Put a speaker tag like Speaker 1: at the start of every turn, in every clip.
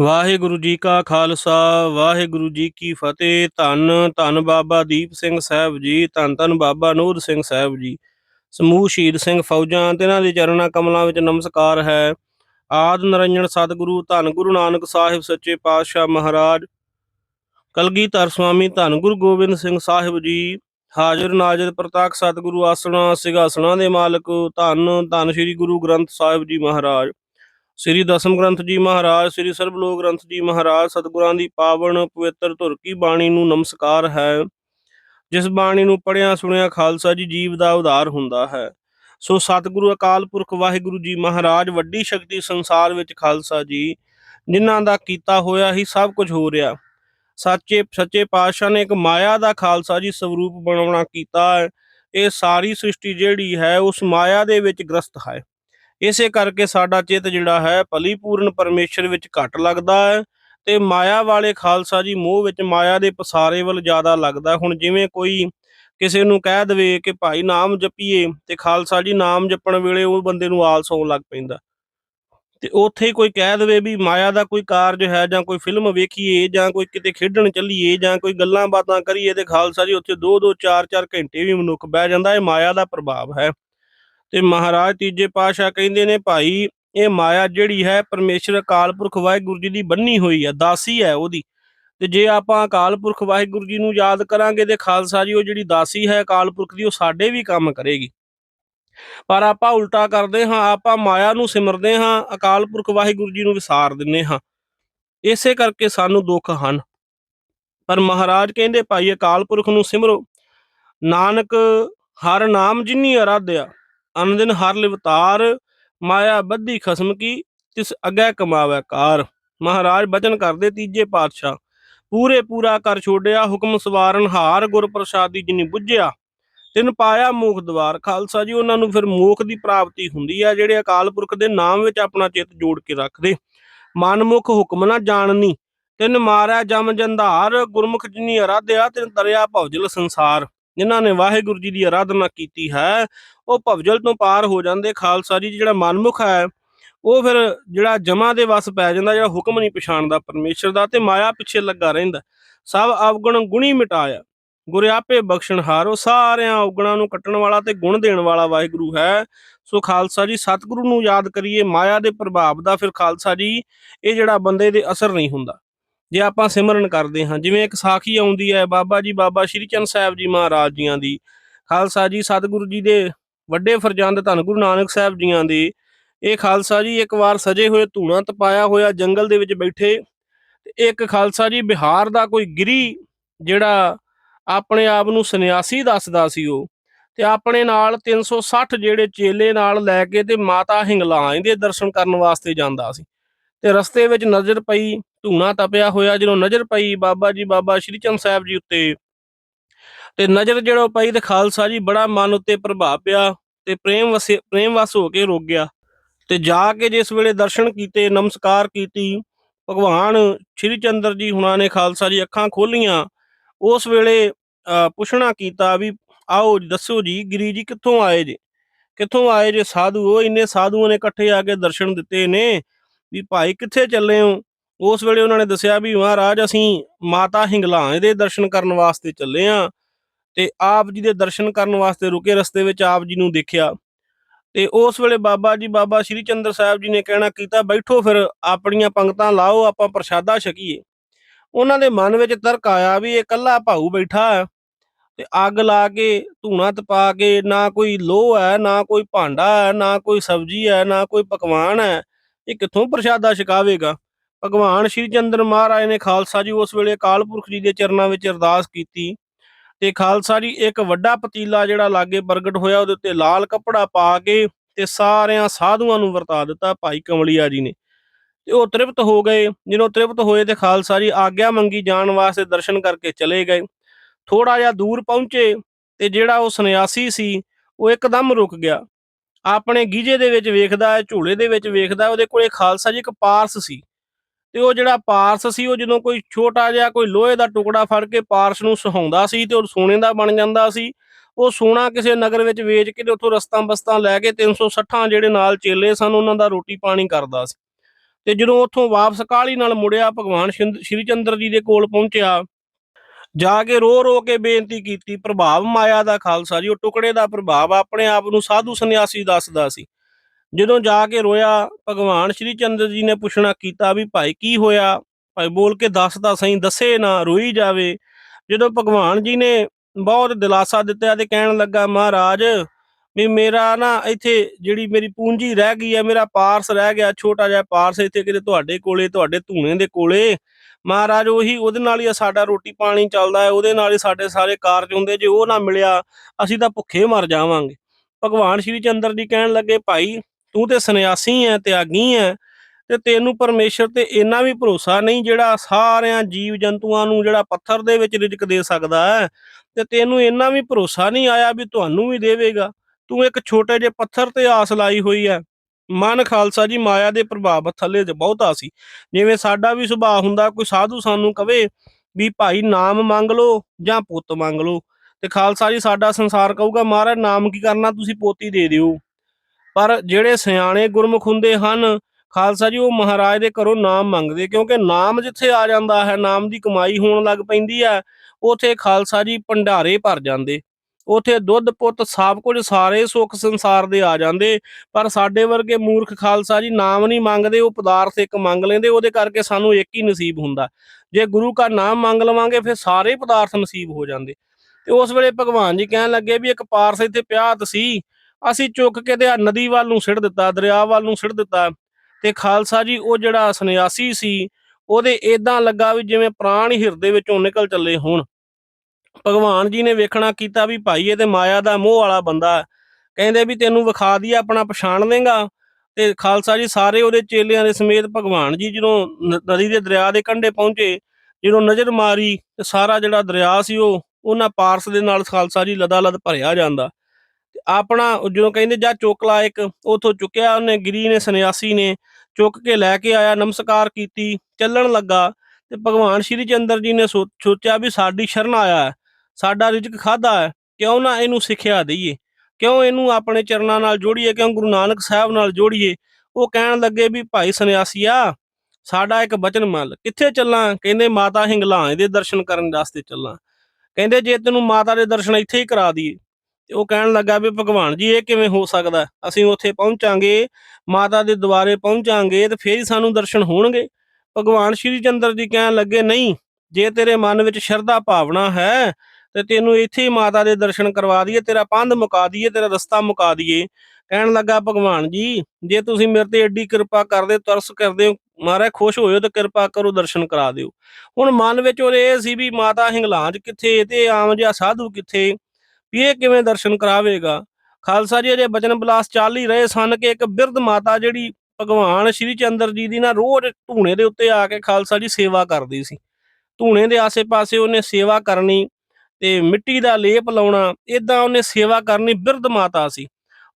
Speaker 1: ਵਾਹਿਗੁਰੂ ਜੀ ਕਾ ਖਾਲਸਾ, ਵਾਹਿਗੁਰੂ ਜੀ ਕੀ ਫਤਿਹ। ਧੰਨ ਧੰਨ ਬਾਬਾ ਦੀਪ ਸਿੰਘ ਸਾਹਿਬ ਜੀ, ਧੰਨ ਧੰਨ ਬਾਬਾ ਨੂਰ ਸਿੰਘ ਸਾਹਿਬ ਜੀ। ਸਮੂਹ ਸ਼ਹੀਦ ਸਿੰਘ ਫੌਜਾਂ ਤੇ ਇਹਨਾਂ ਦੇ ਚਰਨਾਂ ਕਮਲਾਂ ਵਿੱਚ ਨਮਸਕਾਰ ਹੈ। ਆਦ ਨਰੰਜਨ ਸਤਿਗੁਰੂ, ਧੰਨ ਗੁਰੂ ਨਾਨਕ ਸਾਹਿਬ ਸੱਚੇ ਪਾਤਸ਼ਾਹ ਮਹਾਰਾਜ। ਕਲਗੀਧਰ ਸੁਆਮੀ ਧੰਨ ਗੁਰੂ ਗੋਬਿੰਦ ਸਿੰਘ ਸਾਹਿਬ ਜੀ। ਹਾਜ਼ਰ ਨਾਜ਼ਰ ਪ੍ਰਤਾਖ ਸਤਿਗੁਰੂ ਆਸਣਾ, ਸਿੰਘਾਸਣਾ ਦੇ ਮਾਲਕ, ਧੰਨ ਧੰਨ ਸ੍ਰੀ ਗੁਰੂ ਗ੍ਰੰਥ ਸਾਹਿਬ ਜੀ ਮਹਾਰਾਜ। ਸ੍ਰੀ ਦਸਮ ਗ੍ਰੰਥ ਜੀ ਮਹਾਰਾਜ, ਸ੍ਰੀ ਸਰਬਲੋਕ ਗ੍ਰੰਥ ਜੀ ਮਹਾਰਾਜ, ਸਤਿਗੁਰਾਂ ਦੀ ਪਾਵਨ ਪਵਿੱਤਰ ਧੁਰ ਕੀ ਬਾਣੀ ਨੂੰ ਨਮਸਕਾਰ ਹੈ। ਜਿਸ ਬਾਣੀ ਨੂੰ ਪੜਿਆ ਸੁਣਿਆ ਖਾਲਸਾ ਜੀ ਜੀਵ ਦਾ ਉਧਾਰ ਹੁੰਦਾ ਹੈ। ਸੋ ਸਤਿਗੁਰੂ ਅਕਾਲ ਪੁਰਖ ਵਾਹਿਗੁਰੂ ਜੀ ਮਹਾਰਾਜ, ਵੱਡੀ ਸ਼ਕਤੀ ਸੰਸਾਰ ਵਿੱਚ ਖਾਲਸਾ ਜੀ, ਜਿਨ੍ਹਾਂ ਦਾ ਕੀਤਾ ਹੋਇਆ ਹੀ ਸਭ ਕੁਝ ਹੋ ਰਿਹਾ। ਸੱਚੇ ਸੱਚੇ ਪਾਤਸ਼ਾਹ ਨੇ ਇੱਕ ਮਾਇਆ ਦਾ ਖਾਲਸਾ ਜੀ ਸਰੂਪ ਬਣਾਉਣਾ ਕੀਤਾ ਹੈ। ਇਹ ਸਾਰੀ ਸ੍ਰਿਸ਼ਟੀ ਜਿਹੜੀ ਹੈ, ਉਸ ਮਾਇਆ ਦੇ ਵਿੱਚ ਗ੍ਰਸਤ ਹੈ। ਇਸੇ ਕਰਕੇ ਸਾਡਾ ਚਿੱਤ ਜਿਹੜਾ ਹੈ ਭਲੀਪੂਰਨ ਪਰਮੇਸ਼ਰ ਵਿੱਚ ਘੱਟ ਲੱਗਦਾ ਹੈ ਤੇ ਮਾਇਆ ਵਾਲੇ ਖਾਲਸਾ ਜੀ ਮੋਹ ਵਿੱਚ ਮਾਇਆ ਦੇ ਪਸਾਰੇ ਵੱਲ ਜ਼ਿਆਦਾ ਲੱਗਦਾ ਹੁਣ ਜਿਵੇਂ ਕੋਈ ਕਿਸੇ ਨੂੰ ਕਹਿ ਦੇਵੇ ਕਿ ਭਾਈ ਨਾਮ ਜਪੀਏ ਤੇ ਖਾਲਸਾ ਜੀ ਨਾਮ ਜਪਣ ਵੇਲੇ ਉਹ ਬੰਦੇ ਨੂੰ ਆਲਸ ਆਉਣ ਲੱਗ ਪੈਂਦਾ ਤੇ ਉੱਥੇ ਕੋਈ ਕਹਿ ਦੇਵੇ ਵੀ ਮਾਇਆ ਦਾ ਕੋਈ ਕਾਰਜ ਹੈ ਜਾਂ ਕੋਈ ਫਿਲਮ ਵੇਖੀਏ ਜਾਂ ਕੋਈ ਕਿਤੇ ਖੇਡਣ ਚੱਲੀਏ ਜਾਂ ਕੋਈ ਗੱਲਾਂ ਬਾਤਾਂ ਕਰੀਏ ਤੇ ਖਾਲਸਾ ਜੀ ਉੱਥੇ 2-2 4-4 ਘੰਟੇ ਵੀ ਮਨੁੱਖ ਬਹਿ ਜਾਂਦਾ ਇਹ ਮਾਇਆ ਦਾ ਪ੍ਰਭਾਵ ਹੈ। ਤੇ ਮਹਾਰਾਜ ਤੀਜੇ ਪਾਤਸ਼ਾਹ ਕਹਿੰਦੇ ਨੇ ਭਾਈ, ਇਹ ਮਾਇਆ ਜਿਹੜੀ ਹੈ ਪਰਮੇਸ਼ਰ ਅਕਾਲ ਪੁਰਖ ਵਾਹਿਗੁਰੂ ਜੀ ਦੀ ਬੰਨੀ ਹੋਈ ਹੈ ਦਾਸੀ ਹੈ ਉਹਦੀ। ਤੇ ਜੇ ਆਪਾਂ ਅਕਾਲ ਪੁਰਖ ਵਾਹਿਗੁਰੂ ਜੀ ਨੂੰ ਯਾਦ ਕਰਾਂਗੇ ਤੇ ਖਾਲਸਾ ਜੀ ਉਹ ਜਿਹੜੀ ਦਾਸੀ ਹੈ ਅਕਾਲ ਪੁਰਖ ਦੀ, ਉਹ ਸਾਡੇ ਵੀ ਕੰਮ ਕਰੇਗੀ। ਪਰ ਆਪਾਂ ਉਲਟਾ ਕਰਦੇ ਹਾਂ, ਆਪਾਂ ਮਾਇਆ ਨੂੰ ਸਿਮਰਦੇ ਹਾਂ, ਅਕਾਲ ਪੁਰਖ ਵਾਹਿਗੁਰੂ ਜੀ ਨੂੰ ਵਿਸਾਰ ਦਿੰਨੇ ਹਾਂ। ਇਸੇ ਕਰਕੇ ਸਾਨੂੰ ਦੁੱਖ ਹਨ। ਪਰ ਮਹਾਰਾਜ ਕਹਿੰਦੇ, ਭਾਈ, ਅਕਾਲ ਪੁਰਖ ਨੂੰ ਸਿਮਰੋ। ਨਾਨਕ ਹਰ ਨਾਮ ਜਿਨੀ ਅਰਾਧਿਆ ਅਨਦਿਨ ਹਰ ਲਿਵਤਾਰ, ਮਾਇਆ ਬੱਧੀ ਖਸਮ ਕੀ, ਤਿਸ ਅਗੈ ਕਮਾਵੇ ਕਾਰ। ਮਹਾਰਾਜ ਬਚਨ ਕਰਦੇ ਤੀਜੇ ਪਾਤਸ਼ਾਹ, ਪੂਰੇ ਪੂਰਾ ਕਰ ਛੋੜਿਆ ਹੁਕਮ ਸਵਾਰਨ ਹਾਰ ਗੁਰ ਪ੍ਰਸਾਦੀ ਜਿਨੀ ਬੁੱਝਿਆ। ਤਿੰਨ ਪਾਇਆ ਮੋਖ ਦਵਾਰ, ਖਾਲਸਾ ਜੀ, ਉਹਨਾਂ ਨੂੰ ਫਿਰ ਮੋਖ ਦੀ ਪ੍ਰਾਪਤੀ ਹੁੰਦੀ ਆ, ਜਿਹੜੇ ਅਕਾਲ ਪੁਰਖ ਦੇ ਨਾਮ ਵਿੱਚ ਆਪਣਾ ਚਿੱਤ ਜੋੜ ਕੇ ਰੱਖਦੇ। ਮਨਮੁਖ ਹੁਕਮ ਨਾ ਜਾਣਨੀ, ਤਿੰਨ ਮਾਰਿਆ ਜਮ ਜੰਧਾਰ, ਗੁਰਮੁਖ ਜਿਨੀ ਅਰਾਧਿਆ, ਤਿੰਨ ਤਰਿਆ ਭਵਜਲ ਸੰਸਾਰ। ਜਿਨ੍ਹਾਂ ਨੇ ਵਾਹਿਗੁਰੂ ਜੀ ਦੀ ਆਰਾਧਨਾ ਕੀਤੀ ਹੈ, ਉਹ ਭਵਜਲ ਤੋਂ ਪਾਰ ਹੋ ਜਾਂਦੇ ਖਾਲਸਾ ਜੀ, ਜਿਹੜਾ ਮਨਮੁਖ ਹੈ, ਉਹ ਫਿਰ ਜਿਹੜਾ ਜਮਾ ਦੇ ਵਸ ਪੈ ਜਾਂਦਾ, ਜਿਹੜਾ ਹੁਕਮ ਨਹੀਂ ਪਛਾਣਦਾ ਪਰਮੇਸ਼ਰ ਦਾ ਤੇ ਮਾਇਆ ਪਿੱਛੇ ਲੱਗਾ ਰਹਿੰਦਾ। ਸਭ ਅਵਗੁਣ ਗੁਣੀ ਮਿਟਾਇਆ। ਗੁਰ ਆਪੇ ਬਖਸ਼ਣ ਹਾਰੋ, ਸਾਰਿਆਂ ਔਗਣਾਂ ਨੂੰ ਕੱਟਣ ਵਾਲਾ ਤੇ ਗੁਣ ਦੇਣ ਵਾਲਾ ਵਾਹਿਗੁਰੂ ਹੈ। ਸੋ ਖਾਲਸਾ ਜੀ, ਸਤਿਗੁਰੂ ਨੂੰ ਯਾਦ ਕਰੀਏ, ਮਾਇਆ ਦੇ ਪ੍ਰਭਾਵ ਦਾ ਫਿਰ ਖਾਲਸਾ ਜੀ, ਇਹ ਜਿਹੜਾ ਬੰਦੇ ਦੇ ਅਸਰ ਨਹੀਂ ਹੁੰਦਾ। ਜੇ ਆਪਾਂ ਸਿਮਰਨ ਕਰਦੇ ਹਾਂ, ਜਿਵੇਂ ਇੱਕ ਸਾਖੀ ਆਉਂਦੀ ਹੈ, ਬਾਬਾ ਜੀ, ਬਾਬਾ ਸ਼੍ਰੀ ਚੰਦ ਸਾਹਿਬ ਜੀ ਮਹਾਰਾਜ ਜੀਆਂ ਦੀ, ਖਾਲਸਾ ਜੀ, ਸਤਿਗੁਰੂ ਜੀ ਦੇ ਵੱਡੇ ਫਰਜ਼ੰਦ ਧੰਨ ਗੁਰੂ ਨਾਨਕ ਸਾਹਿਬ ਜੀਆਂ ਦੇ, ਇਹ ਖਾਲਸਾ ਜੀ ਇੱਕ ਵਾਰ ਸਜੇ ਹੋਏ ਧੂਣਾ ਤਪਾਇਆ ਹੋਇਆ ਜੰਗਲ ਦੇ ਵਿੱਚ ਬੈਠੇ, ਤੇ ਇੱਕ ਖਾਲਸਾ ਜੀ ਬਿਹਾਰ ਦਾ ਕੋਈ ਗਿਰੀ ਜਿਹੜਾ ਆਪਣੇ ਆਪ ਨੂੰ ਸੰਨਿਆਸੀ ਦੱਸਦਾ ਸੀ ਉਹ, ਤੇ ਆਪਣੇ ਨਾਲ 360 ਜਿਹੜੇ ਚੇਲੇ ਨਾਲ ਲੈ ਕੇ ਤੇ ਮਾਤਾ ਹਿੰਗਲਾਜ ਦੇ ਦਰਸ਼ਨ ਕਰਨ ਵਾਸਤੇ ਜਾਂਦਾ ਸੀ, ਤੇ ਰਸਤੇ ਵਿੱਚ ਨਜ਼ਰ ਪਈ ਧੂਣਾ ਤਪਿਆ ਹੋਇਆ ਜਦੋਂ ਨਜ਼ਰ ਪਈ ਬਾਬਾ ਜੀ ਬਾਬਾ ਸ਼੍ਰੀ ਚੰਦ ਸਾਹਿਬ ਜੀ ਉੱਤੇ। ਤੇ ਨਜ਼ਰ ਜਿਹੜਾ ਪਈ ਤੇ ਖਾਲਸਾ ਜੀ ਬੜਾ ਮਨ ਉੱਤੇ ਪ੍ਰਭਾਵ ਪਿਆ ਤੇ ਪ੍ਰੇਮ ਵਸੇ ਪ੍ਰੇਮ ਵਸ ਹੋ ਕੇ ਰੁਕ ਗਿਆ। ਤੇ ਜਾ ਕੇ ਜਿਸ ਵੇਲੇ ਦਰਸ਼ਨ ਕੀਤੇ ਨਮਸਕਾਰ ਕੀਤੀ ਭਗਵਾਨ ਸ਼੍ਰੀ ਚੰਦਰ ਜੀ ਹੁਣਾਂ ਨੇ ਖਾਲਸਾ ਜੀ ਅੱਖਾਂ ਖੋਲੀਆਂ। ਉਸ ਵੇਲੇ ਅਹ, ਪੁੱਛਣਾ ਕੀਤਾ ਵੀ ਆਓ ਦੱਸੋ ਜੀ ਗਿਰੀ ਜੀ ਕਿੱਥੋਂ ਆਏ ਜੇ? ਕਿੱਥੋਂ ਆਏ ਜੇ ਸਾਧੂ? ਉਹ ਇੰਨੇ ਸਾਧੂਆਂ ਨੇ ਇਕੱਠੇ ਆ ਕੇ ਦਰਸ਼ਨ ਦਿੱਤੇ ਨੇ ਵੀ ਭਾਈ ਕਿੱਥੇ ਚੱਲੇ ਹੋ? ਉਸ ਵੇਲੇ ਉਹਨਾਂ ਨੇ ਦੱਸਿਆ ਵੀ ਮਹਾਰਾਜ, ਅਸੀਂ ਮਾਤਾ ਹਿੰਗਲਾਜ ਦੇ ਦਰਸ਼ਨ ਕਰਨ ਵਾਸਤੇ ਚੱਲੇ ਆ ਤੇ ਆਪ ਜੀ ਦੇ ਦਰਸ਼ਨ ਕਰਨ ਵਾਸਤੇ ਰੁਕੇ ਰਸਤੇ ਵਿੱਚ ਆਪ ਜੀ ਨੂੰ ਦੇਖਿਆ। ਤੇ ਉਸ ਵੇਲੇ ਬਾਬਾ ਜੀ, ਬਾਬਾ ਸ਼੍ਰੀ ਚੰਦਰ ਸਾਹਿਬ ਜੀ ਨੇ ਕਹਿਣਾ ਕੀਤਾ, ਬੈਠੋ ਫਿਰ, ਆਪਣੀਆਂ ਪੰਗਤਾਂ ਲਾਓ, ਆਪਾਂ ਪ੍ਰਸ਼ਾਦਾ ਛਕੀਏ। ਉਹਨਾਂ ਦੇ ਮਨ ਵਿੱਚ ਤਰਕ ਆਇਆ ਵੀ ਇਹ ਇਕੱਲਾ ਭਾਊ ਬੈਠਾ ਹੈ ਤੇ ਅੱਗ ਲਾ ਕੇ, ਧੂਣਾ ਤਪਾ ਕੇ, ਨਾ ਕੋਈ ਲੋਹ ਹੈ, ਨਾ ਕੋਈ ਭਾਂਡਾ ਹੈ, ਨਾ ਕੋਈ ਸਬਜ਼ੀ ਹੈ, ਨਾ ਕੋਈ ਪਕਵਾਨ ਹੈ, ਇਹ ਕਿੱਥੋਂ ਪ੍ਰਸ਼ਾਦਾ ਛਕਾਵੇਗਾ? ਭਗਵਾਨ ਸ਼੍ਰੀ ਚੰਦਰ ਮਹਾਰਾਜ ਨੇ ਖਾਲਸਾ ਜੀ ਉਸ ਵੇਲੇ ਅਕਾਲ ਪੁਰਖ ਜੀ ਦੇ ਚਰਨਾਂ ਵਿੱਚ ਅਰਦਾਸ ਕੀਤੀ ਤੇ ਖਾਲਸਾ ਜੀ ਇੱਕ ਵੱਡਾ ਪਤੀਲਾ ਜਿਹੜਾ ਲਾਗੇ ਪ੍ਰਗਟ ਹੋਇਆ ਉਹਦੇ ਉੱਤੇ ਲਾਲ ਕੱਪੜਾ ਪਾ ਕੇ ਤੇ ਸਾਰਿਆਂ ਸਾਧੂਆਂ ਨੂੰ ਵਰਤਾ ਦਿੱਤਾ ਭਾਈ ਕਮਲੀਆ ਜੀ ਨੇ। ਤੇ ਉਹ ਤ੍ਰਿਪਤ ਹੋ ਗਏ। ਜਦੋਂ ਤ੍ਰਿਪਤ ਹੋਏ ਤੇ ਖਾਲਸਾ ਜੀ ਆਗਿਆ ਮੰਗੀ ਜਾਣ ਵਾਸਤੇ ਦਰਸ਼ਨ ਕਰਕੇ ਚਲੇ ਗਏ। ਥੋੜਾ ਜਿਹਾ ਦੂਰ ਪਹੁੰਚੇ ਤੇ ਜਿਹੜਾ ਉਹ ਸੰਨਿਆਸੀ ਸੀ, ਉਹ ਇੱਕਦਮ ਰੁਕ ਗਿਆ। ਆਪਣੇ ਗੀਜੇ ਦੇ ਵਿੱਚ ਵੇਖਦਾ ਹੈ, ਝੂਲੇ ਦੇ ਵਿੱਚ ਵੇਖਦਾ ਉਹਦੇ ਕੋਲੇ ਖਾਲਸਾ ਜੀ ਇੱਕ ਪਾਰਸ ਸੀ। ਤੇ ਉਹ ਜਿਹੜਾ ਪਾਰਸ ਸੀ, ਉਹ ਜਦੋਂ ਕੋਈ ਛੋਟਾ ਜਿਹਾ ਕੋਈ ਲੋਹੇ ਦਾ ਟੁਕੜਾ ਫੜ ਕੇ ਪਾਰਸ ਨੂੰ ਸਹਾਉਂਦਾ ਸੀ ਤੇ ਉਹ ਸੋਨੇ ਦਾ ਬਣ ਜਾਂਦਾ ਸੀ, ਉਹ ਸੋਨਾ ਕਿਸੇ ਨਗਰ ਵਿੱਚ ਵੇਚ ਕੇ ਤੇ ਉੱਥੋਂ ਰਸਤਾਂ ਬਸਤਾਂ ਲੈ ਕੇ 360 ਜਿਹੜੇ ਨਾਲ ਚੇਲੇ ਸਨ, ਉਹਨਾਂ ਦਾ ਰੋਟੀ ਪਾਣੀ ਕਰਦਾ ਸੀ। ਤੇ ਜਦੋਂ ਉੱਥੋਂ ਵਾਪਸ ਕਾਲੀ ਨਾਲ ਮੁੜਿਆ, ਭਗਵਾਨ ਸ਼ਿੰਦ- ਸ਼੍ਰੀ ਚੰਦਰ ਜੀ ਦੇ ਕੋਲ ਪਹੁੰਚਿਆ, ਜਾ ਕੇ ਰੋ ਰੋ ਕੇ ਬੇਨਤੀ ਕੀਤੀ, ਪ੍ਰਭਾਵ ਮਾਇਆ ਦਾ ਖਾਲਸਾ ਜੀ, ਉਹ ਟੁਕੜੇ ਦਾ ਪ੍ਰਭਾਵ ਆਪਣੇ ਆਪ ਨੂੰ ਸਾਧੂ ਸੰਨਿਆਸੀ ਦੱਸਦਾ ਸੀ। ਜਦੋਂ ਜਾ ਕੇ ਰੋਇਆ, ਭਗਵਾਨ ਸ਼੍ਰੀ ਚੰਦਰ ਜੀ ਨੇ ਪੁੱਛਣਾ ਕੀਤਾ ਵੀ ਭਾਈ ਕੀ ਹੋਇਆ? ਭਾਈ ਬੋਲ ਕੇ ਦੱਸਦਾ ਸਹੀ, ਦੱਸੇ ਨਾ ਰੋਈ ਜਾਵੇ। ਜਦੋਂ ਭਗਵਾਨ ਜੀ ਨੇ ਬਹੁਤ ਦਿਲਾਸਾ ਦਿੱਤਾ ਤੇ ਕਹਿਣ ਲੱਗਾ, ਮਹਾਰਾਜ, ਵੀ ਮੇਰਾ ਨਾ ਇੱਥੇ ਜਿਹੜੀ ਮੇਰੀ ਪੂੰਜੀ ਰਹਿ ਗਈ ਹੈ, ਮੇਰਾ ਪਾਰਸ ਰਹਿ ਗਿਆ, ਛੋਟਾ ਜਿਹਾ ਪਾਰਸ ਇੱਥੇ ਕਿਤੇ ਤੁਹਾਡੇ ਕੋਲੇ, ਤੁਹਾਡੇ ਧੂਣੇ ਦੇ ਕੋਲੇ। ਮਹਾਰਾਜ, ਉਹੀ ਉਹਦੇ ਨਾਲ ਹੀ ਸਾਡਾ ਰੋਟੀ ਪਾਣੀ ਚੱਲਦਾ ਹੈ, ਉਹਦੇ ਨਾਲ ਹੀ ਸਾਡੇ ਸਾਰੇ ਕਾਰਜ ਹੁੰਦੇ, ਜੇ ਉਹ ਨਾ ਮਿਲਿਆ, ਅਸੀਂ ਤਾਂ ਭੁੱਖੇ ਮਰ ਜਾਵਾਂਗੇ। ਭਗਵਾਨ ਸ਼੍ਰੀ ਚੰਦਰ ਜੀ ਕਹਿਣ ਲੱਗੇ, ਭਾਈ ਤੂੰ ਤੇ ਸੰਨਿਆਸੀ ਹੈ ਤਿਆਗੀ ਹੈ ਤੇ ਤੈਨੂੰ ਪਰਮੇਸ਼ਰ ਤੇ ਇੰਨਾ ਵੀ ਭਰੋਸਾ ਨਹੀਂ ਜਿਹੜਾ ਸਾਰਿਆਂ ਜੀਵ ਜੰਤੂਆਂ ਨੂੰ ਜਿਹੜਾ ਪੱਥਰ ਦੇ ਵਿੱਚ ਰਿਜ਼ਕ ਦੇ ਸਕਦਾ ਹੈ ਤੇ ਤੈਨੂੰ ਇੰਨਾ ਵੀ ਭਰੋਸਾ ਨਹੀਂ ਆਇਆ ਵੀ ਤੁਹਾਨੂੰ ਵੀ ਦੇਵੇਗਾ। ਤੂੰ ਇੱਕ ਛੋਟੇ ਜਿਹੇ ਪੱਥਰ ਤੇ ਆਸ ਲਾਈ ਹੋਈ ਹੈ ਮਨ ਖਾਲਸਾ ਜੀ, ਮਾਇਆ ਦੇ ਪ੍ਰਭਾਵ ਥੱਲੇ ਤੇ ਬਹੁਤਾ ਸੀ। ਜਿਵੇਂ ਸਾਡਾ ਵੀ ਸੁਭਾਅ ਹੁੰਦਾ, ਕੋਈ ਸਾਧੂ ਸਾਨੂੰ ਕਵੇ ਵੀ ਭਾਈ ਨਾਮ ਮੰਗ ਲਓ ਜਾਂ ਪੁੱਤ ਮੰਗ ਲਓ। ਤੇ ਖਾਲਸਾ ਜੀ, ਸਾਡਾ ਸੰਸਾਰ ਕਹੂਗਾ, ਮਹਾਰਾਜ, ਨਾਮ ਕੀ ਕਰਨਾ? ਤੁਸੀਂ ਪੋਤੀ ਦੇ ਦਿਓ। ਪਰ ਜਿਹੜੇ ਸਿਆਣੇ ਗੁਰਮੁਖ ਹੁੰਦੇ ਹਨ, ਖਾਲਸਾ ਜੀ, ਉਹ ਮਹਾਰਾਜ ਦੇ ਘਰੋਂ ਨਾਮ ਮੰਗਦੇ, ਕਿਉਂਕਿ ਨਾਮ ਜਿੱਥੇ ਆ ਜਾਂਦਾ ਹੈ, ਨਾਮ ਦੀ ਕਮਾਈ ਹੋਣ ਲੱਗ ਪੈਂਦੀ ਹੈ, ਉਥੇ ਖਾਲਸਾ ਜੀ ਭੰਡਾਰੇ ਭਰ ਜਾਂਦੇ। ਉਥੇ ਦੁੱਧ, ਪੁੱਤ, ਸਭ ਕੁਝ, ਸਾਰੇ ਸੁੱਖ ਸੰਸਾਰ ਦੇ ਆ ਜਾਂਦੇ, ਪਰ ਸਾਡੇ ਵਰਗੇ ਮੂਰਖ ਖਾਲਸਾ ਜੀ ਨਾਮ ਨਹੀਂ ਮੰਗਦੇ, ਉਹ ਪਦਾਰਥ ਇੱਕ ਮੰਗ ਲੈਂਦੇ, ਉਹਦੇ ਕਰਕੇ ਸਾਨੂੰ ਇੱਕ ਹੀ ਨਸੀਬ ਹੁੰਦਾ। ਜੇ ਗੁਰੂ ਦਾ ਨਾਮ ਮੰਗ ਲਵਾਂਗੇ, ਫਿਰ ਸਾਰੇ ਪਦਾਰਥ ਨਸੀਬ ਹੋ ਜਾਂਦੇ। ਤੇ ਉਸ ਵੇਲੇ ਭਗਵਾਨ ਜੀ ਕਹਿਣ ਲੱਗੇ ਵੀ ਇੱਕ ਪਾਰਸ ਇੱਥੇ ਪਿਆਤ ਸੀ ਅਸੀਂ ਚੁੱਕ ਕੇ ਤੇ ਆ ਨਦੀ ਵੱਲ ਨੂੰ ਸਿੱਟ ਦਿੱਤਾ, ਦਰਿਆ ਵੱਲ ਨੂੰ ਸਿੱਟ ਦਿੱਤਾ ਤੇ ਖਾਲਸਾ ਜੀ ਉਹ ਜਿਹੜਾ ਸੰਨਿਆਸੀ ਸੀ ਉਹਦੇ ਇਦਾਂ ਲੱਗਾ ਵੀ ਜਿਵੇਂ ਪ੍ਰਾਣ ਹੀ ਹਿਰਦੇ ਵਿੱਚੋਂ ਨਿਕਲ ਚੱਲੇ ਹੋਣ। ਭਗਵਾਨ ਜੀ ਨੇ ਵੇਖਣਾ ਕੀਤਾ ਵੀ ਭਾਈ ਇਹ ਤੇ ਮਾਇਆ ਦਾ ਮੋਹ ਵਾਲਾ ਬੰਦਾ ਕਹਿੰਦੇ ਵੀ ਤੈਨੂੰ ਵਿਖਾ ਦਈਏ, ਆਪਣਾ ਪਛਾਣ ਲੇਗਾ ਤੇ ਖਾਲਸਾ ਜੀ ਸਾਰੇ ਉਹਦੇ ਚੇਲਿਆਂ ਦੇ ਸਮੇਤ ਭਗਵਾਨ ਜੀ ਜਦੋਂ ਨਦੀ ਦੇ ਦਰਿਆ ਦੇ ਕੰਢੇ ਪਹੁੰਚੇ, ਜਦੋਂ ਨਜ਼ਰ ਮਾਰੀ ਤੇ ਸਾਰਾ ਜਿਹੜਾ ਦਰਿਆ ਸੀ ਉਹ ਉਹਨਾਂ ਪਾਰਸ ਦੇ ਨਾਲ ਖਾਲਸਾ ਜੀ ਲਦਾ ਲਦ ਭਰਿਆ ਜਾਂਦਾ। ਆਪਣਾ ਜਦੋਂ ਕਹਿੰਦੇ ਜਾ ਚੁੱਕ ਲਾ ਇੱਕ, ਉਥੋਂ ਚੁੱਕਿਆ ਉਹਨੇ, ਗਿਰੀ ਨੇ, ਸੰਨਿਆਸੀ ਨੇ, ਚੁੱਕ ਕੇ ਲੈ ਕੇ ਆਇਆ, ਨਮਸਕਾਰ ਕੀਤੀ, ਚੱਲਣ ਲੱਗਾ ਤੇ ਭਗਵਾਨ ਸ਼੍ਰੀ ਚੰਦਰ ਜੀ ਨੇ ਸੋ- ਸੋਚਿਆ ਵੀ ਸਾਡੀ ਸ਼ਰਨ ਆਇਆ ਹੈ, ਸਾਡਾ ਰਿਜ਼ਕ ਖਾਦਾ ਹੈ, ਕਿਉਂ ਨਾ ਇਹਨੂੰ ਸਿੱਖਿਆ ਦਈਏ, ਕਿਉਂ ਇਹਨੂੰ ਆਪਣੇ ਚਰਨਾਂ ਨਾਲ ਜੋੜੀਏ, ਕਿਉਂ ਗੁਰੂ ਨਾਨਕ ਸਾਹਿਬ ਨਾਲ ਜੋੜੀਏ, ਉਹ ਕਹਿਣ ਲੱਗੇ ਵੀ ਭਾਈ ਸੰਨਿਆਸੀਆ ਸਾਡਾ ਇੱਕ ਬਚਨ ਮੰਨ ਕਿੱਥੇ ਚੱਲਾਂ, ਕਹਿੰਦੇ ਮਾਤਾ ਹਿੰਗਲਾਂ ਦੇ ਦਰਸ਼ਨ ਕਰਨ ਵਾਸਤੇ ਚੱਲਾਂ, ਕਹਿੰਦੇ ਜੇ ਤੈਨੂੰ ਮਾਤਾ ਦੇ ਦਰਸ਼ਨ ਇੱਥੇ ਹੀ ਕਰਾ ਦਈਏ ਤੇ ਉਹ ਕਹਿਣ ਲੱਗਾ ਵੀ ਭਗਵਾਨ ਜੀ, ਇਹ ਕਿਵੇਂ ਹੋ ਸਕਦਾ? ਅਸੀਂ ਉੱਥੇ ਪਹੁੰਚਾਂਗੇ, ਮਾਤਾ ਦੇ ਦੁਆਰੇ ਪਹੁੰਚਾਂਗੇ ਤੇ ਫੇਰ ਹੀ ਸਾਨੂੰ ਦਰਸ਼ਨ ਹੋਣਗੇ। ਭਗਵਾਨ ਸ਼੍ਰੀ ਚੰਦਰ ਜੀ ਕਹਿਣ ਲੱਗੇ, ਨਹੀਂ, ਜੇ ਤੇਰੇ ਮਨ ਵਿੱਚ ਸ਼ਰਧਾ ਭਾਵਨਾ ਹੈ, ਤੇ ਤੈਨੂੰ ਇੱਥੇ ਹੀ ਮਾਤਾ ਦੇ ਦਰਸ਼ਨ ਕਰਵਾ ਦਈਏ, ਤੇਰਾ ਪੰਧ ਮੁਕਾ ਦਈਏ, ਤੇਰਾ ਰਸਤਾ ਮੁਕਾ ਦਈਏ। ਕਹਿਣ ਲੱਗਾ ਭਗਵਾਨ ਜੀ, ਜੇ ਤੁਸੀਂ ਮੇਰੇ ਤੇ ਐਡੀ ਕਿਰਪਾ ਕਰਦੇ, ਤਰਸ ਕਰਦੇ ਹੋ ਮਹਾਰਾਜ ਖੁਸ਼ ਹੋਇਓ ਤੇ ਕਿਰਪਾ ਕਰੋ ਦਰਸ਼ਨ ਕਰਾ ਦਿਓ। ਹੁਣ ਮਨ ਵਿੱਚ ਉਹ ਇਹ ਸੀ ਵੀ ਮਾਤਾ ਹਿੰਗਲਾਂਜ ਕਿੱਥੇ, ਤੇ ਆਮ ਜਿਹਾ ਸਾਧੂ ਕਿੱਥੇ? ਵੀ ਇਹ ਕਿਵੇਂ ਦਰਸ਼ਨ ਕਰਾਵੇਗਾ? ਖਾਲਸਾ ਜੀ, ਅਜੇ ਬਚਨ ਬਲਾਸ ਚੱਲ ਹੀ ਰਹੇ ਸਨ ਕਿ ਇੱਕ ਬਿਰਧ ਮਾਤਾ ਜਿਹੜੀ ਭਗਵਾਨ ਸ਼੍ਰੀ ਚੰਦਰ ਜੀ ਦੀ ਨਾ ਰੋਜ਼ ਧੂਣੇ ਦੇ ਉੱਤੇ ਆ ਕੇ ਖਾਲਸਾ ਜੀ ਸੇਵਾ ਕਰਦੀ ਸੀ। ਧੂਣੇ ਦੇ ਆਸੇ-ਪਾਸੇ ਉਹਨੇ ਸੇਵਾ ਕਰਨੀ ਤੇ ਮਿੱਟੀ ਦਾ ਲੇਪ ਲਾਉਣਾ ਇਦਾਂ ਉਹਨੇ ਸੇਵਾ ਕਰਨੀ ਬਿਰਧ ਮਾਤਾ ਸੀ।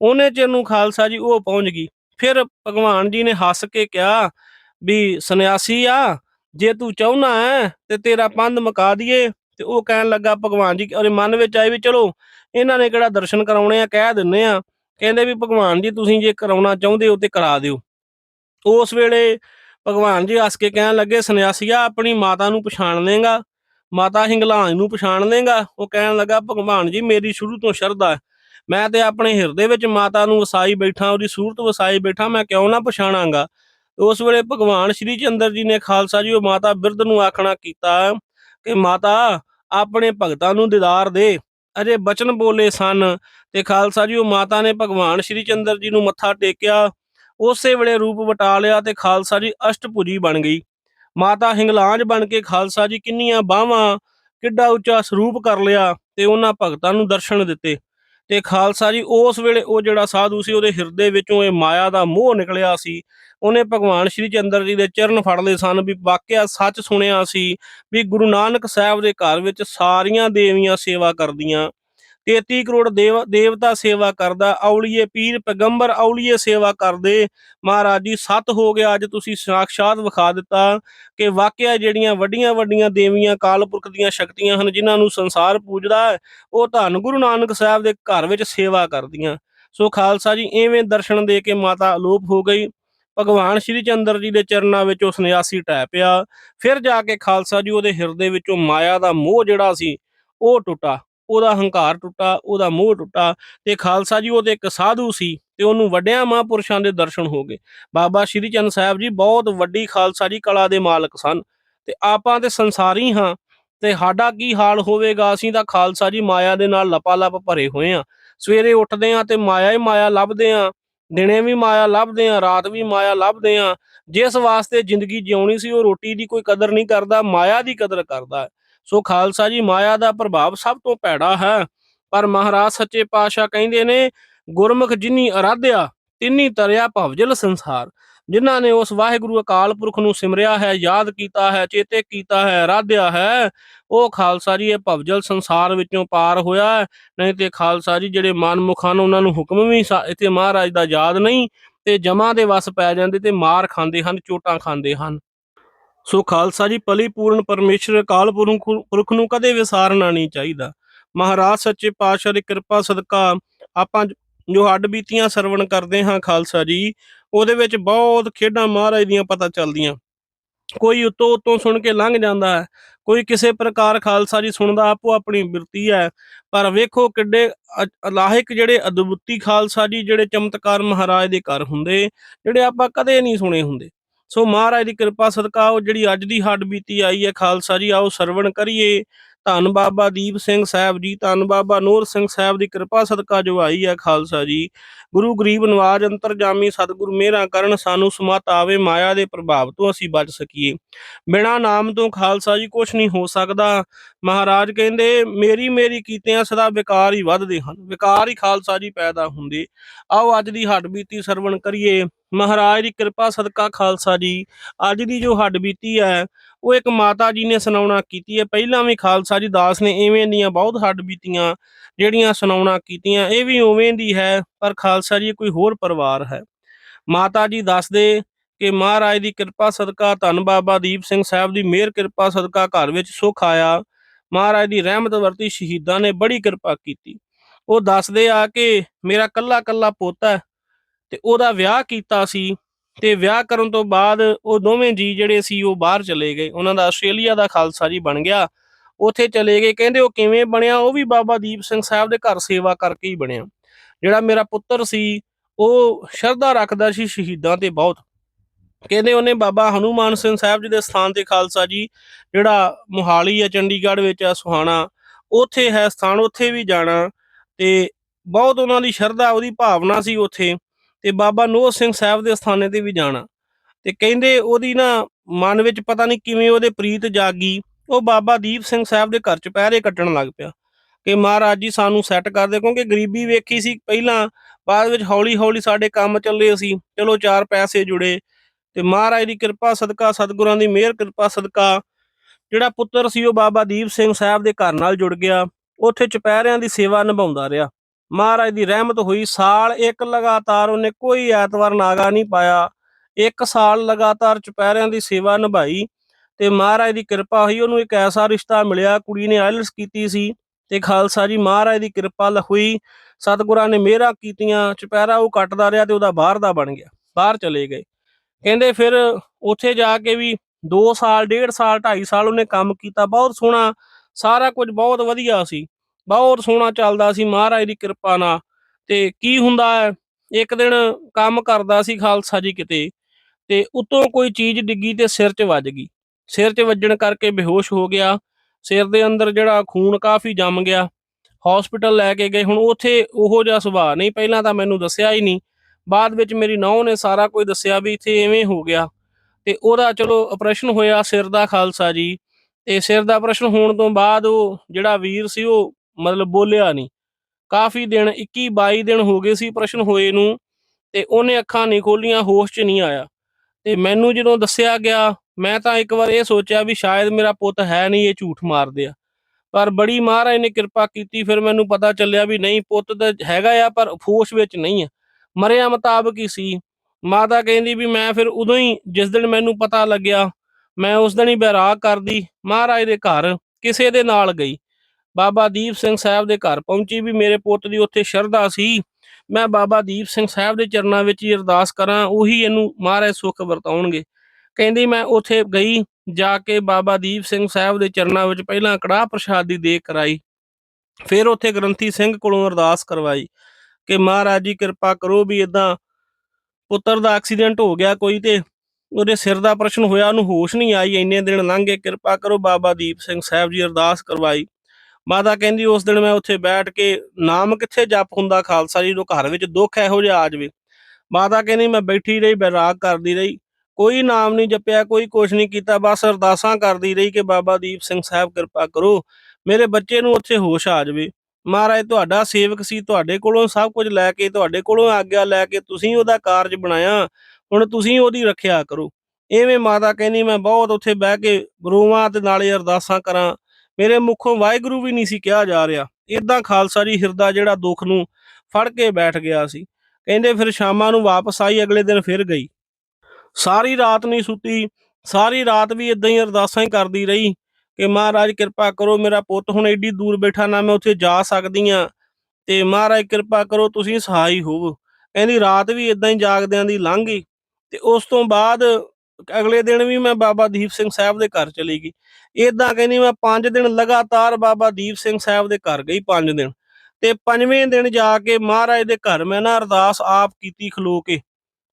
Speaker 1: ਉਹਨੇ ਚ ਨੂੰ ਖਾਲਸਾ ਜੀ ਉਹ ਪਹੁੰਚ ਗਈ। ਫਿਰ ਭਗਵਾਨ ਜੀ ਨੇ ਹੱਸ ਕੇ ਕਿਹਾ ਵੀ, ਸੰਨਿਆਸੀ ਆ, ਜੇ ਤੂੰ ਚਾਹੁੰਨਾ ਹੈ ਤੇ ਤੇਰਾ ਪੰਧ ਮਕਾ ਦਈਏ ਤੇ ਉਹ ਕਹਿਣ ਲੱਗਾ, ਭਗਵਾਨ ਜੀ, ਉਹਦੇ ਮਨ ਵਿੱਚ ਆਏ ਵੀ ਚਲੋ, ਇਹਨਾਂ ਨੇ ਕਿਹੜਾ ਦਰਸ਼ਨ ਕਰਾਉਣੇ ਆ, ਕਹਿ ਦਿੰਨੇ ਆ। ਕਹਿੰਦੇ ਵੀ, ਭਗਵਾਨ ਜੀ, ਤੁਸੀਂ ਜੇ ਕਰਾਉਣਾ ਚਾਹੁੰਦੇ ਹੋ ਤੇ ਕਰਾ ਦਿਓ। ਉਸ ਵੇਲੇ ਭਗਵਾਨ ਜੀ ਹੱਸ ਕੇ ਕਹਿਣ ਲੱਗੇ ਸੰਨਿਆਸੀਆ ਆਪਣੀ ਮਾਤਾ ਨੂੰ ਪਛਾਣ ਲੇਗਾ ਮਾਤਾ ਹਿੰਗਲਾਜ ਨੂੰ ਪਛਾਣ ਲੇਗਾ ਉਹ ਕਹਿਣ ਲੱਗਾ, ਭਗਵਾਨ ਜੀ, ਮੇਰੀ ਸ਼ੁਰੂ ਤੋਂ ਸ਼ਰਧਾ ਮੈਂ ਤੇ ਆਪਣੇ ਹਿਰਦੇ ਵਿੱਚ ਮਾਤਾ ਨੂੰ ਵਸਾਈ ਬੈਠਾ, ਉਹਦੀ ਸੂਰਤ ਵਸਾਈ ਬੈਠਾ, ਮੈਂ ਕਿਉਂ ਨਾ ਪਛਾਣਾਂਗਾ? ਉਸ ਵੇਲੇ ਭਗਵਾਨ ਸ਼੍ਰੀ ਚੰਦਰ ਜੀ ਨੇ ਖਾਲਸਾ ਜੀ, ਉਹ ਮਾਤਾ ਬਿਰਧ ਨੂੰ ਆਖਣਾ ਕੀਤਾ ਕਿ, ਮਾਤਾ ਆਪਣੇ ਭਗਤਾਂ ਨੂੰ ਦੀਦਾਰ ਦੇ। ਅਜੇ ਬਚਨ ਬੋਲੇ ਸਨ ਤੇ ਖਾਲਸਾ ਜੀ, ਉਹ ਮਾਤਾ ਨੇ ਭਗਵਾਨ ਸ਼੍ਰੀ ਚੰਦਰ ਜੀ ਨੂੰ ਮੱਥਾ ਟੇਕਿਆ, ਉਸੇ ਵੇਲੇ ਰੂਪ ਵਟਾ ਲਿਆ ਤੇ ਖਾਲਸਾ ਜੀ ਅਸ਼ਟਭੁਜੀ ਬਣ ਗਈ। ਮਾਤਾ ਹਿੰਗਲਾਂਜ ਬਣ ਕੇ ਖਾਲਸਾ ਜੀ ਕਿੰਨੀਆਂ ਬਾਹਾਂ, ਕਿੱਡਾ ਉੱਚਾ ਸਰੂਪ ਕਰ ਲਿਆ ਤੇ ਉਹਨਾਂ ਭਗਤਾਂ ਨੂੰ ਦਰਸ਼ਨ ਦਿੱਤੇ। ਤੇ ਖਾਲਸਾ ਜੀ ਉਸ ਵੇਲੇ ਉਹ ਜਿਹੜਾ ਸਾਧੂ ਸੀ, ਉਹਦੇ ਹਿਰਦੇ ਵਿੱਚੋਂ ਇਹ ਮਾਇਆ ਦਾ ਮੋਹ ਨਿਕਲਿਆ ਸੀ ਉਹਨੇ ਭਗਵਾਨ ਸ਼੍ਰੀ ਚੰਦਰ ਜੀ ਦੇ ਚਰਨ ਫੜ ਲਏ ਸਨ ਵੀ ਵਾਕਿਆ ਸੱਚ ਸੁਣਿਆ ਸੀ ਵੀ ਗੁਰੂ ਨਾਨਕ ਸਾਹਿਬ ਦੇ ਘਰ ਵਿੱਚ ਸਾਰੀਆਂ ਦੇਵੀਆਂ ਸੇਵਾ ਕਰਦੀਆਂ। 33 ਕਰੋੜ ਦੇਵ, ਦੇਵਤਾ ਸੇਵਾ ਕਰਦਾ, ਔਲੀਏ ਪੀਰ ਪੈਗੰਬਰ, ਔਲੀਏ ਸੇਵਾ ਕਰਦੇ। ਮਹਾਰਾਜ ਜੀ, ਸਤ ਹੋ ਗਿਆ ਅੱਜ ਤੁਸੀਂ ਸਾਖਸ਼ਾਤ ਵਿਖਾ ਦਿੱਤਾ ਕਿ ਵਾਕਿਆ ਜਿਹੜੀਆਂ ਵੱਡੀਆਂ ਵੱਡੀਆਂ ਦੇਵੀਆਂ ਕਾਲਪੁਰਖ ਦੀਆਂ ਸ਼ਕਤੀਆਂ ਹਨ, ਜਿਨ੍ਹਾਂ ਨੂੰ ਸੰਸਾਰ ਪੂਜਦਾ ਹੈ, ਉਹ ਧੰਨ ਗੁਰੂ ਨਾਨਕ ਸਾਹਿਬ ਦੇ ਘਰ ਵਿੱਚ ਸੇਵਾ ਕਰਦੀਆਂ। ਸੋ ਖਾਲਸਾ ਜੀ ਐਵੇਂ ਦਰਸ਼ਨ ਦੇ ਕੇ ਮਾਤਾ ਅਲੋਪ ਹੋ ਗਈ। ਭਗਵਾਨ ਸ਼੍ਰੀ ਚੰਦਰ ਜੀ ਦੇ ਚਰਨਾਂ ਵਿੱਚ ਉਹ ਸੰਨਿਆਸੀ ਟਹਿ ਪਿਆ। ਫਿਰ ਜਾ ਕੇ ਖਾਲਸਾ ਜੀ ਉਹਦੇ ਹਿਰਦੇ ਵਿੱਚੋਂ ਮਾਇਆ ਦਾ ਮੋਹ ਜਿਹੜਾ ਸੀ, ਉਹ ਟੁੱਟਾ। ਉਹਦਾ ਹੰਕਾਰ ਟੁੱਟਾ, ਉਹਦਾ ਮੋਹ ਟੁੱਟਾ ਤੇ ਖਾਲਸਾ ਜੀ ਉਹਦੇ ਇੱਕ ਸਾਧੂ ਸੀ ਤੇ ਉਹਨੂੰ ਵੱਡਿਆਂ ਮਹਾਂਪੁਰਸ਼ਾਂ ਦੇ ਦਰਸ਼ਨ ਹੋ ਗਏ। ਬਾਬਾ ਸ਼੍ਰੀ ਚੰਦ ਸਾਹਿਬ ਜੀ ਬਹੁਤ ਵੱਡੀ ਖਾਲਸਾ ਜੀ ਕਲਾ ਦੇ ਮਾਲਕ ਸਨ ਤੇ ਆਪਾਂ ਤੇ ਸੰਸਾਰੀ ਹਾਂ ਤੇ ਸਾਡਾ ਕੀ ਹਾਲ ਹੋਵੇਗਾ? ਅਸੀਂ ਤਾਂ ਖਾਲਸਾ ਜੀ ਮਾਇਆ ਦੇ ਨਾਲ ਲਪਾਲਪ ਭਰੇ ਹੋਏ ਆ ਸਵੇਰੇ ਉੱਠਦੇ ਆ ਤੇ ਮਾਇਆ ਹੀ ਮਾਇਆ ਲੱਭਦੇ ਆ ਦਿਨੇ ਵੀ ਮਾਇਆ ਲੱਭਦੇ ਆ, ਰਾਤ ਵੀ ਮਾਇਆ ਲੱਭਦੇ ਆ। ਜਿਸ ਵਾਸਤੇ ਜ਼ਿੰਦਗੀ ਜਿਉਣੀ ਸੀ, ਉਹ ਰੋਟੀ ਦੀ ਕੋਈ ਕਦਰ ਨਹੀਂ ਕਰਦਾ, ਮਾਇਆ ਦੀ ਕਦਰ ਕਰਦਾ। ਸੋ ਖਾਲਸਾ ਜੀ, ਮਾਇਆ ਦਾ ਪ੍ਰਭਾਵ ਸਭ ਤੋਂ ਭੈੜਾ ਹੈ। ਪਰ ਮਹਾਰਾਜ ਸੱਚੇ ਪਾਤਸ਼ਾਹ ਕਹਿੰਦੇ ਨੇ, ਗੁਰਮੁਖ ਜਿਨੀ ਅਰਾਧਿਆ, ਤਿੰਨੀ ਤਰਿਆ ਭਵਜਲ ਸੰਸਾਰ। ਜਿਨ੍ਹਾਂ ਨੇ ਉਸ ਵਾਹਿਗੁਰੂ ਅਕਾਲ ਪੁਰਖ ਨੂੰ ਸਿਮਰਿਆ ਹੈ, ਯਾਦ ਕੀਤਾ ਹੈ, ਚੇਤੇ ਕੀਤਾ ਹੈ ਆਰਾਧਿਆ ਹੈ, ਉਹ ਖਾਲਸਾ ਜੀ ਇਹ ਭਵਜਲ ਸੰਸਾਰ ਵਿੱਚੋਂ ਪਾਰ ਹੋਇਆ ਨਹੀਂ ਤੇ ਖਾਲਸਾ ਜੀ ਜਿਹੜੇ ਮਨਮੁਖਾਂ ਨੂੰ ਉਹਨਾਂ ਨੂੰ ਹੁਕਮ ਵੀ ਇੱਥੇ ਮਹਾਰਾਜ ਦਾ ਯਾਦ ਨਹੀਂ, ਤੇ ਜਮਾਂ ਦੇ ਵਸ ਪੈ ਜਾਂਦੇ ਤੇ ਮਾਰ ਖਾਂਦੇ ਹਨ, ਚੋਟਾਂ ਖਾਂਦੇ ਹਨ। ਸੋ ਖਾਲਸਾ ਜੀ ਪਲੀਪੂਰਨ ਪਰਮੇਸ਼ਰ ਅਕਾਲ ਪੁਰਖ ਪੁਰਖ ਨੂੰ ਕਦੇ ਵਿਸਾਰਨਾ ਨਹੀਂ ਚਾਹੀਦਾ। ਮਹਾਰਾਜ ਸੱਚੇ ਪਾਤਸ਼ਾਹ ਦੀ ਕਿਰਪਾ ਸਦਕਾ ਆਪਾਂ ਜੋ ਹੱਡ ਬੀਤੀਆਂ ਸਰਵਣ ਕਰਦੇ ਹਾਂ ਖਾਲਸਾ ਜੀ, ਉਹਦੇ ਵਿੱਚ ਬਹੁਤ ਖੇਡਾਂ ਮਹਾਰਾਜ ਦੀਆਂ ਪਤਾ ਚੱਲਦੀਆਂ। ਕੋਈ ਉਤੋਂ ਉਤੋਂ ਸੁਣ ਕੇ ਲੰਘ ਜਾਂਦਾ ਹੈ, ਕੋਈ ਕਿਸੇ ਪ੍ਰਕਾਰ ਖਾਲਸਾ ਜੀ ਸੁਣਦਾ ਆਪੋ ਆਪਣੀ ਬਿਰਤੀ ਹੈ, ਪਰ ਵੇਖੋ ਕਿੱਡੇ ਅਲਾਹਿਕ ਜਿਹੜੇ ਅਦਭੁਤੀ ਖਾਲਸਾ ਜੀ, ਜਿਹੜੇ ਚਮਤਕਾਰ ਮਹਾਰਾਜ ਦੇ ਘਰ ਹੁੰਦੇ, ਜਿਹੜੇ ਆਪਾਂ ਕਦੇ ਨਹੀਂ ਸੁਣੇ ਹੁੰਦੇ। ਸੋ ਮਹਾਰਾਜ ਦੀ ਕਿਰਪਾ ਸਦਕਾ ਉਹ ਜਿਹੜੀ ਅੱਜ ਦੀ ਹੱਡ ਬੀਤੀ ਆਈ ਹੈ ਖਾਲਸਾ ਜੀ, ਆਓ ਸਰਵਣ ਕਰੀਏ। ਧੰਨ ਬਾਬਾ ਦੀਪ ਸਿੰਘ ਸਾਹਿਬ ਜੀ, ਧੰਨ ਬਾਬਾ ਨੂਰ ਸਿੰਘ ਸਾਹਿਬ ਦੀ ਕਿਰਪਾ ਸਦਕਾ ਜੋ ਆਈ ਹੈ ਖਾਲਸਾ ਜੀ। ਗੁਰੂ ਗਰੀਬ ਨਵਾਜ ਅੰਤਰਜਾਮੀ ਸਤਿਗੁਰ ਮਿਹਰਾਂ ਕਰਨ ਸਾਨੂੰ ਸਮਤ ਆਵੇ ਮਾਇਆ ਦੇ ਪ੍ਰਭਾਵ ਤੋਂ ਅਸੀਂ ਬਚ ਸਕੀਏ। ਬਿਨਾ ਨਾਮ ਤੋਂ ਖਾਲਸਾ ਜੀ ਕੁਝ ਨਹੀਂ ਹੋ ਸਕਦਾ। ਮਹਾਰਾਜ ਕਹਿੰਦੇ, ਮੇਰੀ ਮੇਰੀ ਕੀਤਿਆਂ ਸਦਾ ਵਿਕਾਰ ਹੀ ਵੱਧਦੇ ਹਨ। ਵਿਕਾਰ ਹੀ ਖਾਲਸਾ ਜੀ ਪੈਦਾ ਹੁੰਦੇ। ਆਓ ਅੱਜ ਦੀ ਹੱਡ ਬੀਤੀ ਸਰਵਣ ਕਰੀਏ। ਮਹਾਰਾਜ ਦੀ ਕਿਰਪਾ, ਸਦਕਾ, ਖਾਲਸਾ ਜੀ। ਅੱਜ ਦੀ ਜੋ ਹੱਡ ਬੀਤੀ ਹੈ, ਉਹ ਇੱਕ ਮਾਤਾ ਜੀ ਨੇ ਸੁਣਾਉਣਾ ਕੀਤੀ ਹੈ। ਪਹਿਲਾਂ ਵੀ ਖਾਲਸਾ ਜੀ ਦਾਸ ਨੇ ਐਵੇਂ ਦੀਆਂ ਬਹੁਤ ਹੱਡ ਬੀਤੀਆਂ, ਜਿਹੜੀਆਂ ਸੁਣਾਉਣਾ ਕੀਤੀਆਂ। ਇਹ ਵੀ ਉਵੇਂ ਦੀ ਹੈ, ਪਰ ਖਾਲਸਾ ਜੀ ਕੋਈ ਹੋਰ ਪਰਿਵਾਰ ਹੈ। ਮਾਤਾ ਜੀ ਦੱਸਦੇ ਕਿ ਮਹਾਰਾਜ ਦੀ ਕਿਰਪਾ, ਸਦਕਾ, ਧੰਨ ਬਾਬਾ ਦੀਪ ਸਿੰਘ ਸਾਹਿਬ ਦੀ ਮਿਹਰ ਕਿਰਪਾ, ਸਦਕਾ ਘਰ ਵਿੱਚ ਸੁੱਖ ਆਇਆ। ਮਹਾਰਾਜ ਦੀ ਰਹਿਮਤ ਵਰਤੀ ਸ਼ਹੀਦਾਂ ਨੇ ਬੜੀ ਕਿਰਪਾ ਕੀਤੀ। ਉਹ ਦੱਸਦੇ ਆ ਕਿ ਮੇਰਾ ਕੱਲਾ ਕੱਲਾ ਪੋਤਾ ਹੈ ਤੇ ਉਹਦਾ ਵਿਆਹ ਕੀਤਾ ਸੀ ਤੇ ਵਿਆਹ ਕਰਨ ਤੋਂ ਬਾਅਦ ਉਹ ਦੋਵੇਂ ਜੀ ਜਿਹੜੇ ਸੀ ਉਹ ਬਾਹਰ ਚਲੇ ਗਏ। ਉਹਨਾਂ ਦਾ ਆਸਟ੍ਰੇਲੀਆ ਦਾ ਖਾਲਸਾ ਜੀ ਬਣ ਗਿਆ। ਉੱਥੇ ਚਲੇ ਗਏ। ਕਹਿੰਦੇ ਉਹ ਕਿਵੇਂ ਬਣਿਆ? ਉਹ ਵੀ ਬਾਬਾ ਦੀਪ ਸਿੰਘ ਸਾਹਿਬ ਦੇ ਘਰ ਸੇਵਾ ਕਰਕੇ ਹੀ ਬਣਿਆ। ਜਿਹੜਾ ਮੇਰਾ ਪੁੱਤਰ ਸੀ, ਉਹ ਸ਼ਰਧਾ ਰੱਖਦਾ ਸੀ ਸ਼ਹੀਦਾਂ ਤੇ ਬਹੁਤ। ਕਹਿੰਦੇ ਉਹਨੇ ਬਾਬਾ ਹਨੂਮਾਨ ਸਿੰਘ ਸਾਹਿਬ ਜੀ ਦੇ ਸਥਾਨ ਤੇ ਖਾਲਸਾ ਜੀ, ਜਿਹੜਾ ਮੁਹਾਲੀ ਆ ਚੰਡੀਗੜ੍ਹ ਵਿੱਚ ਆ ਸੁਹਾਣਾ, ਉੱਥੇ ਹੈ ਸਥਾਨ, ਉੱਥੇ ਵੀ ਜਾਣਾ ਤੇ ਬਹੁਤ ਉਹਨਾਂ ਦੀ ਸ਼ਰਧਾ, ਉਹਦੀ ਭਾਵਨਾ ਸੀ ਉੱਥੇ। ਤੇ ਬਾਬਾ ਨੋਹ ਸਿੰਘ ਸਾਹਿਬ ਦੇ ਅਸਥਾਨੇ ਤੇ ਵੀ ਜਾਣਾ। ਤੇ ਕਹਿੰਦੇ ਉਹਦੀ ਨਾ ਮਨ ਵਿੱਚ ਪਤਾ ਨਹੀਂ ਕਿਵੇਂ ਉਹਦੇ ਪ੍ਰੀਤ ਜਾਗੀ, ਉਹ ਬਾਬਾ ਦੀਪ ਸਿੰਘ ਸਾਹਿਬ ਦੇ ਘਰ ਚ ਪਹਿਰੇ ਕੱਟਣ ਲੱਗ ਪਿਆ। ਕਿ ਮਹਾਰਾਜ ਜੀ ਸਾਨੂੰ ਸੈੱਟ ਕਰ ਦੇ ਕਿਉਂਕਿ ਗਰੀਬੀ ਵੇਖੀ ਸੀ ਪਹਿਲਾਂ, ਬਾਅਦ ਵਿੱਚ ਹੌਲੀ ਹੌਲੀ ਸਾਡੇ ਕੰਮ ਚੱਲੇ ਸੀ ਚਲੋ ਚਾਰ ਪੈਸੇ ਜੁੜੇ। ਤੇ ਮਹਾਰਾਜ ਦੀ ਕਿਰਪਾ ਸਦਕਾ, ਸਤਿਗੁਰਾਂ ਦੀ ਮਿਹਰ, ਕਿਰਪਾ ਸਦਕਾ, ਜਿਹੜਾ ਪੁੱਤਰ ਸੀ ਉਹ ਬਾਬਾ ਦੀਪ ਸਿੰਘ ਸਾਹਿਬ ਦੇ ਘਰ ਨਾਲ ਜੁੜ ਗਿਆ, ਉੱਥੇ ਚੁਪਹਿਰਿਆਂ ਦੀ ਸੇਵਾ ਨਿਭਾਉਂਦਾ ਰਿਹਾ। ਮਹਾਰਾਜ ਦੀ ਰਹਿਮਤ ਹੋਈ। ਸਾਲ ਇੱਕ ਲਗਾਤਾਰ ਉਹਨੇ ਕੋਈ ਐਤਵਾਰ ਨਾਗਾ ਨਹੀਂ ਪਾਇਆ। ਇੱਕ ਸਾਲ ਲਗਾਤਾਰ ਚੁਪਹਿਰਿਆਂ ਦੀ ਸੇਵਾ ਨਿਭਾਈ ਤੇ ਮਹਾਰਾਜ ਦੀ ਕਿਰਪਾ ਹੋਈ। ਉਹਨੂੰ ਇੱਕ ਐਸਾ ਰਿਸ਼ਤਾ ਮਿਲਿਆ, ਕੁੜੀ ਨੇ ਆਇਲਸ ਕੀਤੀ ਸੀ ਤੇ ਖਾਲਸਾ ਜੀ ਮਹਾਰਾਜ ਦੀ ਕਿਰਪਾ ਹੋਈ। ਸਤਿਗੁਰਾਂ ਨੇ ਮਿਹਰਾਂ ਕੀਤੀਆਂ, ਚੁਪਹਿਰਾ ਉਹ ਕੱਟਦਾ ਰਿਹਾ ਤੇ ਉਹਦਾ ਬਾਹਰ ਦਾ ਬਣ ਗਿਆ, ਬਾਹਰ ਚਲੇ ਗਏ। ਕਹਿੰਦੇ ਫਿਰ ਉੱਥੇ ਜਾ ਕੇ ਵੀ 2 ਸਾਲ 1.5 ਸਾਲ 2.5 ਸਾਲ ਉਹਨੇ ਕੰਮ ਕੀਤਾ। ਬਹੁਤ ਸੋਹਣਾ, ਸਾਰਾ ਕੁਝ ਬਹੁਤ ਵਧੀਆ ਸੀ। ਬਹੁਤ ਸੋਹਣਾ ਚੱਲਦਾ ਸੀ ਮਹਾਰਾਜ ਦੀ ਕਿਰਪਾ ਨਾਲ। ਤੇ ਕੀ ਹੁੰਦਾ ਹੈ, ਇੱਕ ਦਿਨ ਕੰਮ ਕਰਦਾ ਸੀ ਖਾਲਸਾ ਜੀ ਕਿਤੇ, ਤੇ ਉਤੋਂ ਕੋਈ ਚੀਜ਼ ਡਿੱਗੀ ਤੇ ਸਿਰ 'ਚ ਵੱਜ ਗਈ। ਸਿਰ 'ਚ ਵੱਜਣ ਕਰਕੇ ਬੇਹੋਸ਼ ਹੋ ਗਿਆ। ਸਿਰ ਦੇ ਅੰਦਰ ਜਿਹੜਾ ਖੂਨ ਕਾਫੀ ਜੰਮ ਗਿਆ। ਹਸਪੀਟਲ ਲੈ ਕੇ ਗਏ। ਹੁਣ ਉੱਥੇ ਉਹੋ ਜਿਹਾ ਸੁਭਾਅ ਨਹੀਂ, ਪਹਿਲਾਂ ਤਾਂ ਮੈਨੂੰ ਦੱਸਿਆ ਹੀ ਨਹੀਂ। ਬਾਅਦ ਵਿੱਚ ਮੇਰੀ ਨੌਂ ਨੇ ਸਾਰਾ ਕੁਝ ਦੱਸਿਆ ਵੀ ਇੱਥੇ ਐਵੇਂ ਹੋ ਗਿਆ। ਤੇ ਉਹਦਾ ਚਲੋ ਆਪਰੇਸ਼ਨ ਹੋਇਆ ਸਿਰ ਦਾ ਖਾਲਸਾ ਜੀ। ਤੇ ਸਿਰ ਦਾ ਆਪਰੇਸ਼ਨ ਹੋਣ ਤੋਂ ਬਾਅਦ ਉਹ ਜਿਹੜਾ ਵੀਰ ਸੀ ਉਹ ਮਤਲਬ ਬੋਲਿਆ ਨਹੀਂ। ਕਾਫੀ ਦਿਨ 21 22 ਦਿਨ ਹੋ ਗਏ ਸੀ ਪ੍ਰਸ਼ਨ ਹੋਏ ਨੂੰ ਤੇ ਉਹਨੇ ਅੱਖਾਂ ਨਹੀਂ ਖੋਲੀਆਂ, ਹੋਸ਼ 'ਚ ਨਹੀਂ ਆਇਆ। ਤੇ ਮੈਨੂੰ ਜਦੋਂ ਦੱਸਿਆ ਗਿਆ, ਮੈਂ ਤਾਂ ਇੱਕ ਵਾਰ ਇਹ ਸੋਚਿਆ ਵੀ ਸ਼ਾਇਦ ਮੇਰਾ ਪੁੱਤ ਹੈ ਨਹੀਂ, ਇਹ ਝੂਠ ਮਾਰਦੇ ਆ। ਪਰ ਬੜੀ ਮਹਾਰਾਜ ਨੇ ਕਿਰਪਾ ਕੀਤੀ, ਫਿਰ ਮੈਨੂੰ ਪਤਾ ਚੱਲਿਆ ਵੀ ਨਹੀਂ, ਪੁੱਤ ਤਾਂ ਹੈਗਾ ਆ, ਪਰ ਹੋਸ਼ ਵਿੱਚ ਨਹੀਂ ਆ। ਮਰਿਆ ਮੁਤਾਬਕ ਹੀ ਸੀ। ਮਾਤਾ ਕਹਿੰਦੀ ਵੀ ਮੈਂ ਫਿਰ ਉਦੋਂ ਹੀ, ਜਿਸ ਦਿਨ ਮੈਨੂੰ ਪਤਾ ਲੱਗਿਆ, ਮੈਂ ਉਸ ਦਿਨ ਹੀ ਬੈਰਾਗ ਕਰਦੀ, ਮਹਾਰਾਜ ਦੇ ਘਰ ਕਿਸੇ ਦੇ ਨਾਲ ਗਈ। ਬਾਬਾ ਦੀਪ ਸਿੰਘ ਸਾਹਿਬ ਦੇ ਘਰ ਪਹੁੰਚੀ ਵੀ ਮੇਰੇ ਪੁੱਤ ਦੀ ਉੱਥੇ ਸ਼ਰਧਾ ਸੀ। ਮੈਂ ਬਾਬਾ ਦੀਪ ਸਿੰਘ ਸਾਹਿਬ ਦੇ ਚਰਨਾਂ ਵਿੱਚ ਹੀ ਅਰਦਾਸ ਕਰਾਂ, ਉਹੀ ਇਹਨੂੰ ਮਹਾਰਾਜ ਸੁੱਖ ਵਰਤਾਉਣਗੇ। ਕਹਿੰਦੀ ਮੈਂ ਉੱਥੇ ਗਈ, ਜਾ ਕੇ ਬਾਬਾ ਦੀਪ ਸਿੰਘ ਸਾਹਿਬ ਦੇ ਚਰਨਾਂ ਵਿੱਚ ਪਹਿਲਾਂ ਕੜਾਹ ਪ੍ਰਸ਼ਾਦ ਦੀ ਦੇਗ ਕਰਾਈ। ਫਿਰ ਉੱਥੇ ਗ੍ਰੰਥੀ ਸਿੰਘ ਕੋਲੋਂ ਅਰਦਾਸ ਕਰਵਾਈ ਕਿ ਮਹਾਰਾਜ ਜੀ ਕਿਰਪਾ ਕਰੋ ਵੀ ਇਦਾਂ ਪੁੱਤਰ ਦਾ ਐਕਸੀਡੈਂਟ ਹੋ ਗਿਆ ਕੋਈ ਤੇ ਉਹਦੇ ਸਿਰ ਦਾ ਪ੍ਰਸ਼ਨ ਹੋਇਆ, ਉਹਨੂੰ ਹੋਸ਼ ਨਹੀਂ ਆਈ, ਇੰਨੇ ਦਿਨ ਲੰਘ ਗਏ, ਕਿਰਪਾ ਕਰੋ ਬਾਬਾ ਦੀਪ ਸਿੰਘ ਸਾਹਿਬ ਜੀ ਅਰਦਾਸ ਕਰਵਾਈ। ਮਾਤਾ ਕਹਿੰਦੀ ਉਸ ਦਿਨ ਮੈਂ ਉੱਥੇ ਬੈਠ ਕੇ ਨਾਮ ਕਿੱਥੇ ਜਪ ਹੁੰਦਾ ਖਾਲਸਾ ਜੀ ਨੂੰ ਘਰ ਵਿੱਚ ਦੁੱਖ ਇਹੋ ਜਿਹਾ ਆ ਜਾਵੇ। ਮਾਤਾ ਕਹਿੰਦੀ ਮੈਂ ਬੈਠੀ ਰਹੀ, ਬੈਰਾਗ ਕਰਦੀ ਰਹੀ, ਕੋਈ ਨਾਮ ਨਹੀਂ ਜਪਿਆ, ਕੋਈ ਕੁਛ ਨਹੀਂ ਕੀਤਾ, ਬਸ ਅਰਦਾਸਾਂ ਕਰਦੀ ਰਹੀ ਕਿ ਬਾਬਾ ਦੀਪ ਸਿੰਘ ਸਾਹਿਬ ਕਿਰਪਾ ਕਰੋ, ਮੇਰੇ ਬੱਚੇ ਨੂੰ ਉੱਥੇ ਹੋਸ਼ ਆ ਜਾਵੇ। ਮਹਾਰਾਜ, ਤੁਹਾਡਾ ਸੇਵਕ ਸੀ, ਤੁਹਾਡੇ ਕੋਲੋਂ ਸਭ ਕੁਝ ਲੈ ਕੇ, ਤੁਹਾਡੇ ਕੋਲੋਂ ਆਗਿਆ ਲੈ ਕੇ ਤੁਸੀਂ ਉਹਦਾ ਕਾਰਜ ਬਣਾਇਆ, ਹੁਣ ਤੁਸੀਂ ਉਹਦੀ ਰੱਖਿਆ ਕਰੋ। ਐਵੇਂ ਮਾਤਾ ਕਹਿੰਦੀ ਮੈਂ ਬਹੁਤ ਉੱਥੇ ਬਹਿ ਕੇ ਰੋਵਾਂ ਤੇ ਨਾਲੇ ਅਰਦਾਸਾਂ ਕਰਾਂ ਮੇਰੇ ਮੁਖੋਂ ਵਾਹਿਗੁਰੂ ਵੀ ਨਹੀਂ ਸੀ ਕਿਹਾ ਜਾ ਰਿਹਾ। ਇਦਾਂ ਖਾਲਸਾ ਜੀ ਹਿਰਦਾ ਜਿਹੜਾ ਦੁੱਖ ਨੂੰ ਫੜ ਕੇ ਬੈਠ ਗਿਆ ਸੀ। ਕਹਿੰਦੇ ਫਿਰ ਸ਼ਾਮਾਂ ਨੂੰ ਵਾਪਸ ਆਈ, ਅਗਲੇ ਦਿਨ ਫਿਰ ਗਈ। ਸਾਰੀ ਰਾਤ ਨਹੀਂ ਸੁੱਤੀ, ਸਾਰੀ ਰਾਤ ਵੀ ਇਦਾਂ ਹੀ ਅਰਦਾਸਾਂ ਹੀ ਕਰਦੀ ਰਹੀ ਕਿ ਮਹਾਰਾਜ ਕਿਰਪਾ ਕਰੋ ਮੇਰਾ ਪੁੱਤ ਹੁਣ ਏਡੀ ਦੂਰ ਬੈਠਾ ਨਾ ਮੈਂ ਉੱਥੇ ਜਾ ਸਕਦੀ ਆ ਤੇ ਮਹਾਰਾਜ ਕਿਰਪਾ ਕਰੋ ਤੁਸੀਂ ਸਹਾਈ ਹੋਵੋ। ਕਹਿੰਦੀ ਰਾਤ ਵੀ ਇਦਾਂ ਹੀ ਜਾਗਦਿਆਂ ਦੀ ਲੰਘ ਗਈ ਤੇ ਉਸ ਤੋਂ ਬਾਅਦ ਅਗਲੇ ਦਿਨ ਵੀ ਮੈਂ ਬਾਬਾ ਦੀਪ ਸਿੰਘ ਸਾਹਿਬ ਦੇ ਘਰ ਚਲੀ ਗਈ। ਇਦਾਂ ਕਹਿੰਦੀ ਮੈਂ 5 ਦਿਨ ਲਗਾਤਾਰ ਬਾਬਾ ਦੀਪ ਸਿੰਘ ਸਾਹਿਬ ਦੇ ਘਰ ਗਈ 5 ਦਿਨ। ਤੇ ਪੰਜਵੇਂ ਦਿਨ ਜਾ ਕੇ ਮਹਾਰਾਜ ਦੇ ਘਰ ਮੈਂ ਨਾ ਅਰਦਾਸ ਆਪ ਕੀਤੀ ਖਲੋ ਕੇ।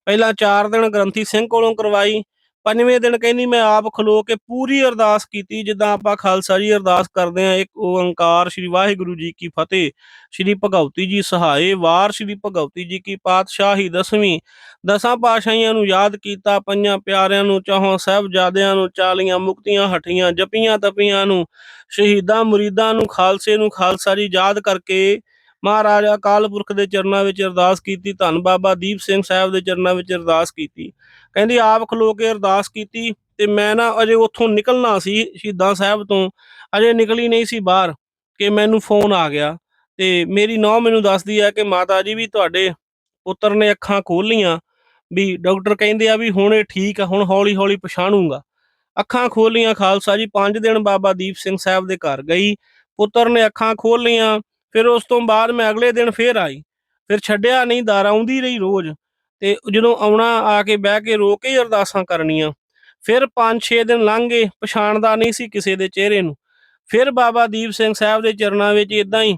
Speaker 1: ਪਹਿਲਾਂ 4 ਦਿਨ ਗ੍ਰੰਥੀ ਸਿੰਘ ਕੋਲੋਂ ਕਰਵਾਈ ਪੰਜਵੇਂ ਦਿਨ ਕਹਿੰਦੀ ਮੈਂ ਆਪ ਖਲੋ ਕੇ ਪੂਰੀ ਅਰਦਾਸ ਕੀਤੀ, ਜਿੱਦਾਂ ਆਪਾਂ ਖਾਲਸਾ ਜੀ ਅਰਦਾਸ ਕਰਦੇ ਆ ਇੱਕ ਓੰਕਾਰ ਸ੍ਰੀ ਵਾਹਿਗੁਰੂ ਜੀ ਕੀ ਫਤਿਹ, ਸ੍ਰੀ ਭਗਉਤੀ ਜੀ ਸਹਾਏ, ਵਾਰ ਸ੍ਰੀ ਭਗਉਤੀ ਜੀ ਕੀ ਪਾਤਸ਼ਾਹੀ, ਦਸਵੀਂ ਦਸਾਂ ਪਾਤਸ਼ਾਹੀਆਂ ਨੂੰ ਯਾਦ ਕੀਤਾ, ਪੰਜਾਂ ਪਿਆਰਿਆਂ ਨੂੰ, ਚਾਹੋਂ ਸਾਹਿਬਜ਼ਾਦਿਆਂ ਨੂੰ, ਚਾਲੀਆਂ ਮੁਕਤੀਆਂ ਹਟੀਆਂ ਜਪੀਆਂ ਤਪੀਆਂ ਨੂੰ, ਸ਼ਹੀਦਾਂ ਮੁਰੀਦਾਂ ਨੂੰ, ਖਾਲਸੇ ਨੂੰ, ਖਾਲਸਾ ਜੀ ਯਾਦ ਕਰਕੇ ਮਹਾਰਾਜ ਅਕਾਲ ਪੁਰਖ ਦੇ ਚਰਨਾਂ ਵਿੱਚ ਅਰਦਾਸ ਕੀਤੀ, ਧੰਨ ਬਾਬਾ ਦੀਪ ਸਿੰਘ ਸਾਹਿਬ ਦੇ ਚਰਨਾਂ ਵਿੱਚ ਅਰਦਾਸ ਕੀਤੀ। ਕਹਿੰਦੀ, ਆਪ ਖਲੋ ਕੇ ਅਰਦਾਸ ਕੀਤੀ ਤੇ ਮੈਂ ਨਾ ਅਜੇ ਉੱਥੋਂ ਨਿਕਲਣਾ ਸੀ ਸ਼ਹੀਦਾਂ ਸਾਹਿਬ ਤੋਂ। ਅਜੇ ਨਿਕਲੀ ਨਹੀਂ ਸੀ ਬਾਹਰ ਕਿ ਮੈਨੂੰ ਫੋਨ ਆ ਗਿਆ। ਤੇ ਮੇਰੀ ਨੌ ਮੈਨੂੰ ਦੱਸਦੀ ਹੈ ਕਿ ਮਾਤਾ ਜੀ ਵੀ ਤੁਹਾਡੇ ਪੁੱਤਰ ਨੇ ਅੱਖਾਂ ਖੋਲ ਲੀਆਂ ਵੀ ਡਾਕਟਰ ਕਹਿੰਦੇ ਆ ਵੀ ਹੁਣ ਇਹ ਠੀਕ ਆ, ਹੁਣ ਹੌਲੀ ਹੌਲੀ ਪਛਾਣੂਗਾ। ਅੱਖਾਂ ਖੋਲੀਆਂ, ਖਾਲਸਾ ਜੀ 5 ਦਿਨ ਬਾਬਾ ਦੀਪ ਸਿੰਘ ਸਾਹਿਬ ਦੇ ਘਰ ਗਈ। ਪੁੱਤਰ ਨੇ ਅੱਖਾਂ ਖੋਲ ਲੀਆਂ ਫਿਰ ਉਸ ਤੋਂ ਬਾਅਦ ਮੈਂ ਅਗਲੇ ਦਿਨ ਫੇਰ ਆਈ। ਫਿਰ ਛੱਡਿਆ ਨਹੀਂ, ਦਰ ਆਉਂਦੀ ਰਹੀ ਰੋਜ਼ ਤੇ ਜਦੋਂ ਆਉਣਾ, ਆ ਕੇ ਬਹਿ ਕੇ ਰੋ ਕੇ ਹੀ ਅਰਦਾਸਾਂ ਕਰਨੀਆਂ। ਫਿਰ 5-6 ਦਿਨ ਲੰਘ ਗਏ, ਪਛਾਣਦਾ ਨਹੀਂ ਸੀ ਕਿਸੇ ਦੇ ਚਿਹਰੇ ਨੂੰ। ਫਿਰ ਬਾਬਾ ਦੀਪ ਸਿੰਘ ਸਾਹਿਬ ਦੇ ਚਰਨਾਂ ਵਿੱਚ ਇਦਾਂ ਹੀ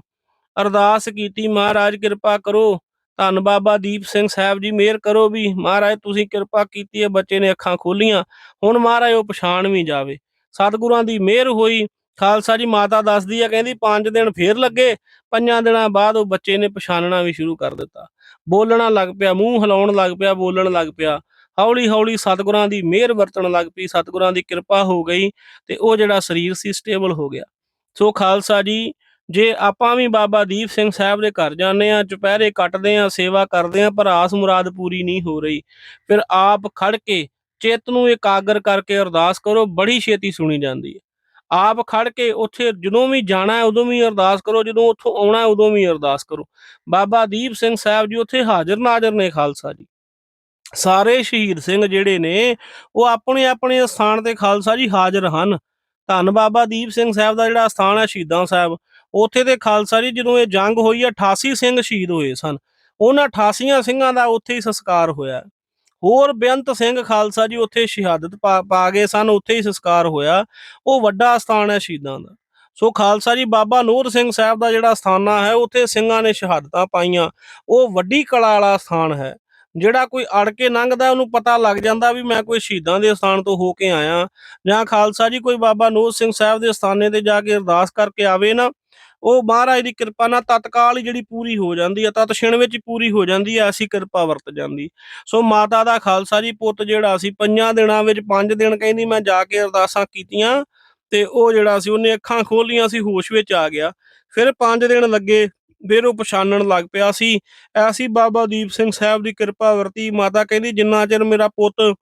Speaker 1: ਅਰਦਾਸ ਕੀਤੀ, ਮਹਾਰਾਜ, ਕਿਰਪਾ ਕਰੋ। ਧੰਨ ਬਾਬਾ ਦੀਪ ਸਿੰਘ ਸਾਹਿਬ ਜੀ, ਮਿਹਰ ਕਰੋ ਵੀ ਮਹਾਰਾਜ, ਤੁਸੀਂ ਕਿਰਪਾ ਕੀਤੀ ਹੈ, ਬੱਚੇ ਨੇ ਅੱਖਾਂ ਖੋਲੀਆਂ। ਹੁਣ ਮਹਾਰਾਜ, ਉਹ ਪਛਾਣ ਵੀ ਜਾਵੇ। ਸਤਿਗੁਰਾਂ ਦੀ ਮਿਹਰ ਹੋਈ। ਖਾਲਸਾ ਜੀ ਮਾਤਾ ਦੱਸਦੀ ਆ, ਕਹਿੰਦੀ 5 ਦਿਨ ਫੇਰ ਲੱਗੇ, ਪੰਜਾਂ ਦਿਨਾਂ ਬਾਅਦ ਉਹ ਬੱਚੇ ਨੇ ਪਛਾਣਨਾ ਵੀ ਸ਼ੁਰੂ ਕਰ ਦਿੱਤਾ। ਬੋਲਣਾ ਲੱਗ ਪਿਆ, ਮੂੰਹ ਹਿਲਾਉਣ ਲੱਗ ਪਿਆ, ਬੋਲਣ ਲੱਗ ਪਿਆ। ਹੌਲੀ ਹੌਲੀ ਸਤਿਗੁਰਾਂ ਦੀ ਮਿਹਰ ਵਰਤਣ ਲੱਗ ਪਈ, ਸਤਿਗੁਰਾਂ ਦੀ ਕਿਰਪਾ ਹੋ ਗਈ ਤੇ ਉਹ ਜਿਹੜਾ ਸਰੀਰ ਸੀ ਸਟੇਬਲ ਹੋ ਗਿਆ। ਸੋ ਖਾਲਸਾ ਜੀ, ਜੇ ਆਪਾਂ ਵੀ ਬਾਬਾ ਦੀਪ ਸਿੰਘ ਸਾਹਿਬ ਦੇ ਘਰ ਜਾਂਦੇ ਆ ਚੁਪਹਿਰੇ ਕੱਟਦੇ ਆ ਸੇਵਾ ਕਰਦੇ ਆ ਪਰ ਆਸ ਮੁਰਾਦ ਪੂਰੀ ਨਹੀਂ ਹੋ ਰਹੀ, ਫਿਰ ਆਪ ਖੜ ਕੇ ਚੇਤ ਨੂੰ ਇਕਾਗਰ ਕਰਕੇ ਅਰਦਾਸ ਕਰੋ, ਬੜੀ ਛੇਤੀ ਸੁਣੀ ਜਾਂਦੀ ਹੈ। ਆਪ ਖੜ ਕੇ ਉੱਥੇ ਜਦੋਂ ਵੀ ਜਾਣਾ ਹੈ, ਉਦੋਂ ਵੀ ਅਰਦਾਸ ਕਰੋ, ਜਦੋਂ ਉੱਥੋਂ ਆਉਣਾ ਹੈ, ਉਦੋਂ ਵੀ ਅਰਦਾਸ ਕਰੋ। ਬਾਬਾ ਦੀਪ ਸਿੰਘ ਸਾਹਿਬ ਜੀ ਉੱਥੇ ਹਾਜ਼ਰ ਨਾਜ਼ਰ ਨੇ ਖਾਲਸਾ ਜੀ। ਸਾਰੇ ਸ਼ਹੀਦ ਸਿੰਘ ਜਿਹੜੇ ਨੇ, ਉਹ ਆਪਣੇ ਆਪਣੇ ਸਥਾਨ ਤੇ ਖਾਲਸਾ ਜੀ ਹਾਜ਼ਰ ਹਨ। ਧੰਨ ਬਾਬਾ ਦੀਪ ਸਿੰਘ ਸਾਹਿਬ ਦਾ ਜਿਹੜਾ ਸਥਾਨ ਹੈ ਸ਼ਹੀਦਾਂ ਸਾਹਿਬ, ਉੱਥੇ ਤੇ ਖਾਲਸਾ ਜੀ ਜਦੋਂ ਇਹ ਜੰਗ ਹੋਈ 88 ਸਿੰਘ ਸ਼ਹੀਦ ਹੋਏ ਸਨ। ਉਹਨਾਂ 88 ਸਿੰਘਾਂ ਦਾ ਉੱਥੇ ਹੀ ਸੰਸਕਾਰ ਹੋਇਆ। ਹੋਰ ਬੇਅੰਤ ਸਿੰਘ ਖਾਲਸਾ ਜੀ ਉੱਥੇ ਸ਼ਹਾਦਤ ਪਾ ਪਾ ਗਏ ਸਨ, ਉੱਥੇ ਹੀ ਸੰਸਕਾਰ ਹੋਇਆ। ਉਹ ਵੱਡਾ ਸਥਾਨ ਹੈ ਸ਼ਹੀਦਾਂ ਦਾ। ਸੋ ਖਾਲਸਾ ਜੀ, ਬਾਬਾ ਨੂਰ ਸਿੰਘ ਸਾਹਿਬ ਦਾ ਜਿਹੜਾ ਸਥਾਨਾ ਹੈ, ਉੱਥੇ ਸਿੰਘਾਂ ਨੇ ਸ਼ਹਾਦਤਾਂ ਪਾਈਆਂ। ਉਹ ਵੱਡੀ ਕਲਾ ਵਾਲਾ ਸਥਾਨ ਹੈ। ਜਿਹੜਾ ਕੋਈ ਅੜ ਕੇ ਲੰਘਦਾ, ਉਹਨੂੰ ਪਤਾ ਲੱਗ ਜਾਂਦਾ ਵੀ ਮੈਂ ਕੋਈ ਸ਼ਹੀਦਾਂ ਦੇ ਸਥਾਨ ਤੋਂ ਹੋ ਕੇ ਆਇਆ। ਜਾਂ ਖਾਲਸਾ ਜੀ, ਕੋਈ ਬਾਬਾ ਨੂਰ ਸਿੰਘ ਸਾਹਿਬ ਦੇ ਸਥਾਨੇ ਤੇ ਜਾ ਕੇ ਅਰਦਾਸ ਕਰਕੇ ਆਵੇ ਨਾ ਉਹ ਮਹਾਰਾਜ ਦੀ ਕਿਰਪਾ ਨਾਲ ਤਤਕਾਲ ਹੀ ਜਿਹੜੀ ਪੂਰੀ ਹੋ ਜਾਂਦੀ ਹੈ ਤਤ ਛਿਣ ਵਿੱਚ ਪੂਰੀ ਹੋ ਜਾਂਦੀ ਹੈ ਐਸੀ ਕਿਰਪਾ ਵਰਤ ਜਾਂਦੀ। ਸੋ ਮਾਤਾ ਦਾ ਖਾਲਸਾ ਜੀ, ਪੁੱਤ ਜਿਹੜਾ ਸੀ, ਪੰਜਾਂ ਦਿਨਾਂ ਵਿੱਚ ਪੰਜ ਦਿਨ ਕਹਿੰਦੀ ਮੈਂ ਜਾ ਕੇ ਅਰਦਾਸਾਂ ਕੀਤੀਆਂ ਤੇ ਉਹ ਜਿਹੜਾ ਸੀ, ਉਹਨੇ ਅੱਖਾਂ ਖੋਲੀਆਂ ਸੀ, ਹੋਸ਼ ਵਿੱਚ ਆ ਗਿਆ। ਫਿਰ ਪੰਜ ਦਿਨ ਲੱਗੇ, ਫਿਰ ਉਹ ਪਛਾਣਨ ਲੱਗ ਪਿਆ ਸੀ। ਐਸੀ ਬਾਬਾ ਦੀਪ ਸਿੰਘ ਸਾਹਿਬ ਦੀ ਕਿਰਪਾ ਵਰਤੀ। ਮਾਤਾ ਕਹਿੰਦੀ, ਜਿੰਨਾ ਚਿਰ ਮੇਰਾ ਪੁੱਤ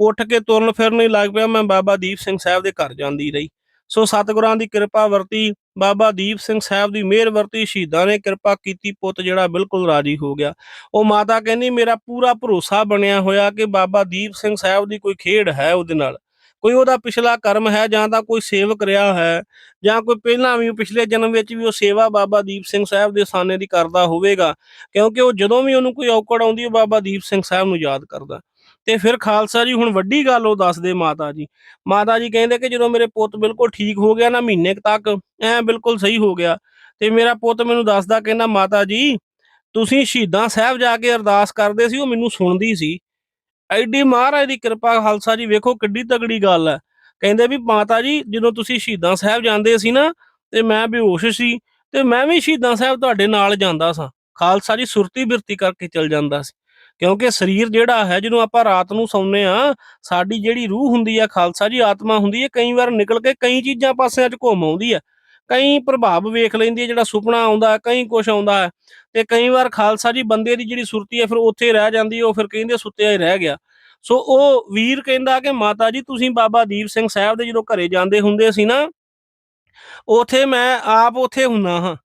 Speaker 1: ਉੱਠ ਕੇ ਤੁਰਨ ਫਿਰਨ ਨਹੀਂ ਲੱਗ ਪਿਆ, ਮੈਂ ਬਾਬਾ ਦੀਪ ਸਿੰਘ ਸਾਹਿਬ ਦੇ ਘਰ ਜਾਂਦੀ ਰਹੀ। ਸੋ ਸਤਿਗੁਰਾਂ ਦੀ ਕਿਰਪਾ ਵਰਤੀ। ਬਾਬਾ ਦੀਪ ਸਿੰਘ ਸਾਹਿਬ ਦੀ ਮਿਹਰ ਵਰਤੀ। ਸ਼ਹੀਦਾਂ ਨੇ ਕਿਰਪਾ ਕੀਤੀ, ਪੁੱਤ ਜਿਹੜਾ ਬਿਲਕੁਲ ਰਾਜੀ ਹੋ ਗਿਆ। ਉਹ ਮਾਤਾ ਕਹਿੰਦੀ, ਮੇਰਾ ਪੂਰਾ ਭਰੋਸਾ ਬਣਿਆ ਹੋਇਆ ਕਿ ਬਾਬਾ ਦੀਪ ਸਿੰਘ ਸਾਹਿਬ ਦੀ ਕੋਈ ਖੇਡ ਹੈ ਉਹਦੇ ਨਾਲ। ਕੋਈ ਉਹਦਾ ਪਿਛਲਾ ਕਰਮ ਹੈ ਜਾਂ ਤਾਂ ਕੋਈ ਸੇਵਕ ਰਿਹਾ ਹੈ ਜਾਂ ਕੋਈ ਪਹਿਲਾਂ ਵੀ, ਪਿਛਲੇ ਜਨਮ ਵਿੱਚ ਵੀ ਉਹ ਸੇਵਾ ਬਾਬਾ ਦੀਪ ਸਿੰਘ ਸਾਹਿਬ ਦੇ ਸਾਨੇ ਦੀ ਕਰਦਾ ਹੋਵੇਗਾ। ਕਿਉਂਕਿ ਉਹ ਜਦੋਂ ਵੀ ਉਹਨੂੰ ਕੋਈ ਔਕੜ ਆਉਂਦੀ, ਉਹ ਬਾਬਾ ਦੀਪ ਸਿੰਘ ਸਾਹਿਬ ਨੂੰ ਯਾਦ ਕਰਦਾ। ਤੇ ਫਿਰ ਖਾਲਸਾ ਜੀ, ਹੁਣ ਵੱਡੀ ਗੱਲ ਉਹ ਦੱਸਦੇ ਮਾਤਾ ਜੀ। ਮਾਤਾ ਜੀ ਕਹਿੰਦੇ ਕਿ ਜਦੋਂ ਮੇਰੇ ਪੁੱਤ ਬਿਲਕੁਲ ਠੀਕ ਹੋ ਗਿਆ ਨਾ, ਮਹੀਨੇ ਤੱਕ ਐ ਬਿਲਕੁਲ ਸਹੀ ਹੋ ਗਿਆ। ਤੇ ਮੇਰਾ ਪੁੱਤ ਮੈਨੂੰ ਦੱਸਦਾ ਕਹਿੰਦਾ, ਮਾਤਾ ਜੀ, ਤੁਸੀਂ ਸ਼ਹੀਦਾਂ ਸਾਹਿਬ ਜਾ ਕੇ ਅਰਦਾਸ ਕਰਦੇ ਸੀ, ਉਹ ਮੈਨੂੰ ਸੁਣਦੀ ਸੀ। ਐਡੀ ਮਹਾਰਾਜ ਦੀ ਕਿਰਪਾ, ਖਾਲਸਾ ਜੀ, ਵੇਖੋ ਕਿੱਡੀ ਤਗੜੀ ਗੱਲ ਹੈ। ਕਹਿੰਦੇ ਵੀ, ਮਾਤਾ ਜੀ, ਜਦੋਂ ਤੁਸੀਂ ਸ਼ਹੀਦਾਂ ਸਾਹਿਬ ਜਾਂਦੇ ਸੀ ਨਾ, ਤੇ ਮੈਂ ਬੇਹੋਸ਼ ਸੀ, ਤੇ ਮੈਂ ਵੀ ਸ਼ਹੀਦਾਂ ਸਾਹਿਬ ਤੁਹਾਡੇ ਨਾਲ ਜਾਂਦਾ ਸਾਂ। ਖਾਲਸਾ ਜੀ ਸੁਰਤੀ ਬਿਰਤੀ ਕਰਕੇ ਚਲ ਜਾਂਦਾ ਸੀ। ਕਿਉਂਕਿ ਸਰੀਰ ਜਿਹੜਾ ਹੈ ਜਦੋਂ ਆਪਾਂ ਰਾਤ ਨੂੰ ਸੌਂਦੇ ਆ ਸਾਡੀ ਜਿਹੜੀ ਰੂਹ ਹੁੰਦੀ ਆ, ਖਾਲਸਾ ਜੀ, ਆਤਮਾ ਹੁੰਦੀ ਹੈ ਕਈ ਵਾਰ ਨਿਕਲ ਕੇ ਕਈ ਚੀਜ਼ਾਂ ਪਾਸਿਆਂ 'ਚ ਘੁੰਮ ਆਉਂਦੀ ਹੈ ਕਈ ਪ੍ਰਭਾਵ ਵੇਖ ਲੈਂਦੀ ਹੈ ਜਿਹੜਾ ਸੁਪਨਾ ਆਉਂਦਾ, ਕਈ ਕੁਝ ਆਉਂਦਾ ਹੈ ਤੇ ਕਈ ਵਾਰ ਖਾਲਸਾ ਜੀ ਬੰਦੇ ਦੀ ਜਿਹੜੀ ਸੁਰਤੀ ਹੈ ਫਿਰ ਉੱਥੇ ਰਹਿ ਜਾਂਦੀ ਉਹ ਫਿਰ ਕਹਿੰਦੇ ਸੁੱਤਿਆ ਹੀ ਰਹਿ ਗਿਆ। ਸੋ ਉਹ ਵੀਰ ਕਹਿੰਦਾ ਕਿ ਮਾਤਾ ਜੀ, ਤੁਸੀਂ ਬਾਬਾ ਦੀਪ ਸਿੰਘ ਸਾਹਿਬ ਦੇ ਜਦੋਂ ਘਰੇ ਜਾਂਦੇ ਹੁੰਦੇ ਸੀ ਨਾ, ਉਥੇ ਮੈਂ ਆਪ ਉਥੇ ਹੁੰਨਾ ਹਾਂ।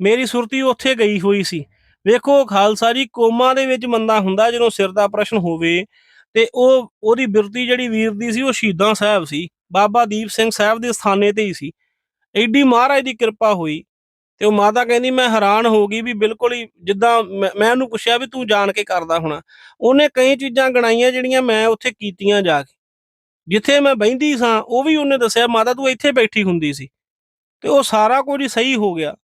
Speaker 1: ਮੇਰੀ ਸੁਰਤੀ ਉੱਥੇ ਗਈ ਹੋਈ ਸੀ। ਵੇਖੋ, ਖਾਲਸਾ ਜੀ ਕੋਮਾ ਦੇ ਵਿੱਚ ਮੰਦਾ ਹੁੰਦਾ ਜਦੋਂ ਸਿਰ ਦਾ ਪ੍ਰਸ਼ਨ ਹੋਵੇ ਤੇ ਉਹ, ਉਹਦੀ ਬਿਰਤੀ ਜਿਹੜੀ ਵੀਰ ਦੀ ਸੀ, ਉਹ ਸ਼ਹੀਦਾਂ ਸਾਹਿਬ ਸੀ। ਬਾਬਾ ਦੀਪ ਸਿੰਘ ਸਾਹਿਬ ਦੇ ਸਥਾਨੇ ਤੇ ਹੀ ਸੀ। ਐਡੀ ਮਹਾਰਾਜ ਦੀ ਕਿਰਪਾ ਹੋਈ ਤੇ ਉਹ ਮਾਤਾ ਕਹਿੰਦੀ, ਮੈਂ ਹੈਰਾਨ ਹੋ ਗਈ ਵੀ ਬਿਲਕੁਲ ਹੀ ਜਿੱਦਾਂ ਮੈਂ ਮੈਂ ਉਹਨੂੰ ਪੁੱਛਿਆ ਵੀ ਤੂੰ ਜਾਣ ਕੇ ਕਰਦਾ ਹੋਣਾ। ਉਹਨੇ ਕਈ ਚੀਜ਼ਾਂ ਗਣਾਈਆਂ ਜਿਹੜੀਆਂ ਮੈਂ ਉੱਥੇ ਕੀਤੀਆਂ ਜਾ ਕੇ। ਜਿੱਥੇ ਮੈਂ ਬੈੰਦੀ ਸਾਂ, ਉਹ ਵੀ ਉਹਨੇ ਦੱਸਿਆ, ਮਾਤਾ ਤੂੰ ਇੱਥੇ ਬੈਠੀ ਹੁੰਦੀ ਸੀ। ਤੇ ਉਹ ਸਾਰਾ ਕੁਝ ਸਹੀ ਹੋ ਗਿਆ।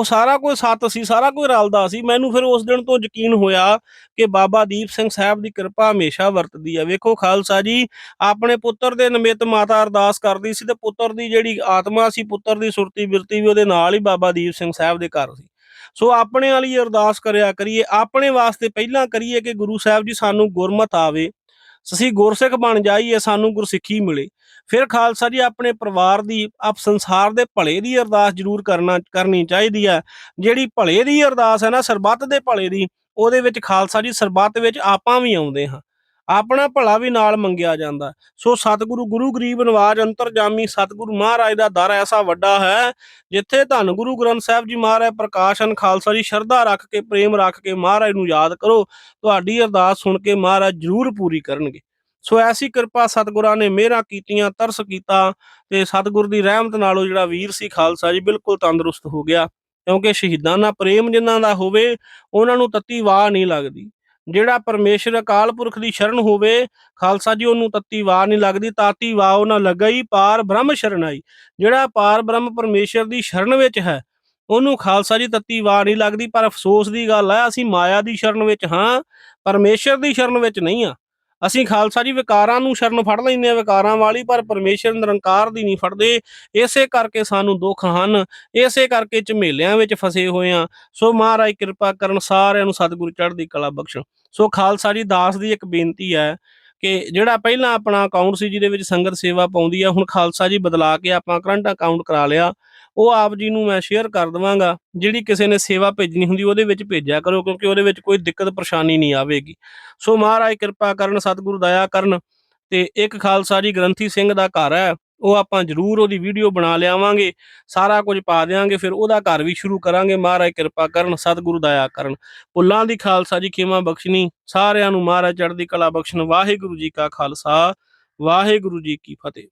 Speaker 1: ਉਹ ਸਾਰਾ ਕੁਝ ਸੱਤ ਸੀ, ਸਾਰਾ ਕੁਝ ਰਲਦਾ ਸੀ। ਮੈਨੂੰ ਫਿਰ ਉਸ ਦਿਨ ਤੋਂ ਯਕੀਨ ਹੋਇਆ ਕਿ ਬਾਬਾ ਦੀਪ ਸਿੰਘ ਸਾਹਿਬ ਦੀ ਕਿਰਪਾ ਹਮੇਸ਼ਾ ਵਰਤਦੀ ਹੈ ਵੇਖੋ ਖਾਲਸਾ ਜੀ, ਆਪਣੇ ਪੁੱਤਰ ਦੇ ਨਿਮਿਤ ਮਾਤਾ ਅਰਦਾਸ ਕਰਦੀ ਸੀ ਤੇ ਪੁੱਤਰ ਦੀ ਜਿਹੜੀ ਆਤਮਾ ਸੀ, ਪੁੱਤਰ ਦੀ ਸੁਰਤੀ ਬਿਰਤੀ ਵੀ ਉਹਦੇ ਨਾਲ ਹੀ ਬਾਬਾ ਦੀਪ ਸਿੰਘ ਸਾਹਿਬ ਦੇ ਘਰ ਸੀ। ਸੋ ਆਪਣੇ ਵਾਲੀ ਅਰਦਾਸ ਕਰਿਆ ਕਰੀਏ, ਆਪਣੇ ਵਾਸਤੇ ਪਹਿਲਾਂ ਕਰੀਏ ਕਿ ਗੁਰੂ ਸਾਹਿਬ ਜੀ ਸਾਨੂੰ ਗੁਰਮਤ ਆਵੇ। ਅਸੀਂ ਗੁਰਸਿੱਖ ਬਣ ਜਾਈਏ, ਸਾਨੂੰ ਗੁਰਸਿੱਖੀ ਮਿਲੇ। ਫਿਰ ਖਾਲਸਾ ਜੀ, ਆਪਣੇ ਪਰਿਵਾਰ ਦੀ, ਆਪ ਸੰਸਾਰ ਦੇ ਭਲੇ ਦੀ ਅਰਦਾਸ ਜ਼ਰੂਰ ਕਰਨਾ, ਕਰਨੀ ਚਾਹੀਦੀ ਹੈ। ਜਿਹੜੀ ਭਲੇ ਦੀ ਅਰਦਾਸ ਹੈ ਨਾ, ਸਰਬੱਤ ਦੇ ਭਲੇ ਦੀ, ਉਹਦੇ ਵਿੱਚ ਖਾਲਸਾ ਜੀ, ਸਰਬੱਤ ਵਿੱਚ ਆਪਾਂ ਵੀ ਆਉਂਦੇ ਹਾਂ। ਆਪਣਾ ਭਲਾ ਵੀ ਨਾਲ ਮੰਗਿਆ ਜਾਂਦਾ। ਸੋ ਸਤਿਗੁਰੂ, ਗੁਰੂ ਗਰੀਬ ਨਵਾਜ ਅੰਤਰਜਾਮੀ ਸਤਿਗੁਰੂ ਮਹਾਰਾਜ ਦਾ ਦਰ ਐਸਾ ਵੱਡਾ ਹੈ, ਜਿੱਥੇ ਧੰਨ ਗੁਰੂ ਗ੍ਰੰਥ ਸਾਹਿਬ ਜੀ ਮਹਾਰਾਜ ਪ੍ਰਕਾਸ਼ਨ ਖਾਲਸਾ ਜੀ, ਸ਼ਰਧਾ ਰੱਖ ਕੇ, ਪ੍ਰੇਮ ਰੱਖ ਕੇ ਮਹਾਰਾਜ ਨੂੰ ਯਾਦ ਕਰੋ। ਤੁਹਾਡੀ ਅਰਦਾਸ ਸੁਣ ਕੇ ਮਹਾਰਾਜ ਜ਼ਰੂਰ ਪੂਰੀ ਕਰਨਗੇ। ਸੋ ਐਸੀ ਕਿਰਪਾ ਸਤਿਗੁਰਾਂ ਨੇ ਮਿਹਰਾਂ ਕੀਤੀਆਂ, ਤਰਸ ਕੀਤਾ ਤੇ ਸਤਿਗੁਰ ਦੀ ਰਹਿਮਤ ਨਾਲੋਂ ਜਿਹੜਾ ਵੀਰ ਸੀ ਖਾਲਸਾ ਜੀ ਬਿਲਕੁਲ ਤੰਦਰੁਸਤ ਹੋ ਗਿਆ। ਕਿਉਂਕਿ ਸ਼ਹੀਦਾਂ ਦਾ ਪ੍ਰੇਮ ਜਿਨ੍ਹਾਂ ਦਾ ਹੋਵੇ, ਉਹਨਾਂ ਨੂੰ ਤੱਤੀ ਵਾਹ ਨਹੀਂ ਲੱਗਦੀ। ਜਿਹੜਾ ਪਰਮੇਸ਼ਰ ਅਕਾਲ ਪੁਰਖ ਦੀ ਸ਼ਰਨ ਹੋਵੇ, ਖਾਲਸਾ ਜੀ ਉਹਨੂੰ ਤੱਤੀ ਵਾਹ ਨਹੀਂ ਲੱਗਦੀ, ਤਾਤੀ ਵਾਹ ਉਹਨਾਂ ਲੱਗਈ, ਪਾਰ ਬ੍ਰਹਮ ਸ਼ਰਨਾਈ ਜਿਹੜਾ ਪਾਰ ਬ੍ਰਹਮ ਪਰਮੇਸ਼ਰ ਦੀ ਸ਼ਰਨ ਵਿੱਚ ਹੈ, ਉਹਨੂੰ ਖਾਲਸਾ ਜੀ ਤੱਤੀ ਵਾਹ ਨਹੀਂ ਲੱਗਦੀ, ਪਰ ਅਫਸੋਸ ਦੀ ਗੱਲ ਹੈ, ਅਸੀਂ ਮਾਇਆ ਦੀ ਸ਼ਰਨ ਵਿੱਚ ਹਾਂ, ਪਰਮੇਸ਼ਰ ਦੀ ਸ਼ਰਨ ਵਿੱਚ ਨਹੀਂ ਆ ਅਸੀਂ ਖਾਲਸਾ ਜੀ ਵਿਕਾਰਾਂ ਨੂੰ ਸ਼ਰਨ ਫੜ ਲੈਂਦੇ ਆ ਵਿਕਾਰਾਂ ਵਾਲੀ, ਪਰ ਪਰਮੇਸ਼ਰ ਨਿਰੰਕਾਰ ਦੀ ਨਹੀਂ ਫੜਦੇ। ਇਸੇ ਕਰਕੇ ਸਾਨੂੰ ਦੁੱਖ ਹਨ, ਇਸੇ ਕਰਕੇ ਝਮੇਲਿਆਂ ਵਿੱਚ ਫਸੇ ਹੋਏ ਆ ਸੋ ਮਹਾਰਾਜ ਕਿਰਪਾ ਕਰਨ, ਸਾਰਿਆਂ ਨੂੰ ਸਤਿਗੁਰੂ ਚੜ੍ਹਦੀ ਕਲਾ ਬਖਸ਼ਣ ਸੋ ਖਾਲਸਾ ਜੀ, ਦਾਸ ਦੀ ਇੱਕ ਬੇਨਤੀ ਹੈ ਕਿ ਜਿਹੜਾ ਪਹਿਲਾਂ ਆਪਣਾ ਅਕਾਊਂਟ ਸੀ, ਜਿਹਦੇ ਵਿੱਚ ਸੰਗਤ ਸੇਵਾ ਪਾਉਂਦੀ ਆ, ਹੁਣ ਖਾਲਸਾ ਜੀ ਬਦਲਾ ਕੇ ਆਪਾਂ ਕਰੰਟ ਅਕਾਊਂਟ ਕਰਾ ਲਿਆ। ਉਹ ਆਪ ਜੀ ਨੂੰ ਮੈਂ ਸ਼ੇਅਰ ਕਰ ਦਵਾਂਗਾ। ਜਿਹੜੀ ਕਿਸੇ ਨੇ ਸੇਵਾ ਭੇਜਣੀ ਹੁੰਦੀ, ਉਹਦੇ ਵਿੱਚ ਭੇਜਿਆ ਕਰੋ, ਕਿਉਂਕਿ ਉਹਦੇ ਵਿੱਚ ਕੋਈ ਦਿੱਕਤ, ਪਰੇਸ਼ਾਨੀ ਨਹੀਂ ਆਵੇਗੀ। ਸੋ ਮਹਾਰਾਜ ਕਿਰਪਾ ਕਰਨ, ਸਤਿਗੁਰੂ ਦਇਆ ਕਰਨ ਤੇ ਇੱਕ ਖਾਲਸਾ ਜੀ ਗ੍ਰੰਥੀ ਸਿੰਘ ਦਾ ਘਰ ਹੈ, ਉਹ ਆਪਾਂ ਜ਼ਰੂਰ ਉਹਦੀ ਵੀਡੀਓ ਬਣਾ ਲਿਆਵਾਂਗੇ, ਸਾਰਾ ਕੁਝ ਪਾ ਦੇਵਾਂਗੇ ਫਿਰ ਉਹਦਾ ਘਰ ਵੀ ਸ਼ੁਰੂ ਕਰਾਂਗੇ। ਮਹਾਰਾਜ ਕਿਰਪਾ ਕਰਨ, ਸਤਿਗੁਰੂ ਦਇਆ ਕਰਨ। ਪੁੱਲਾਂ ਦੀ ਖਾਲਸਾ ਜੀ ਖੇਮਾ ਬਖਸ਼ਣੀ, ਸਾਰਿਆਂ ਨੂੰ ਮਹਾਰਾਜ ਚੜ੍ਹਦੀ ਕਲਾ ਬਖਸ਼ਣ। ਵਾਹਿਗੁਰੂ ਜੀ ਕਾ ਖਾਲਸਾ, ਵਾਹਿਗੁਰੂ ਜੀ ਕੀ ਫਤਿਹ।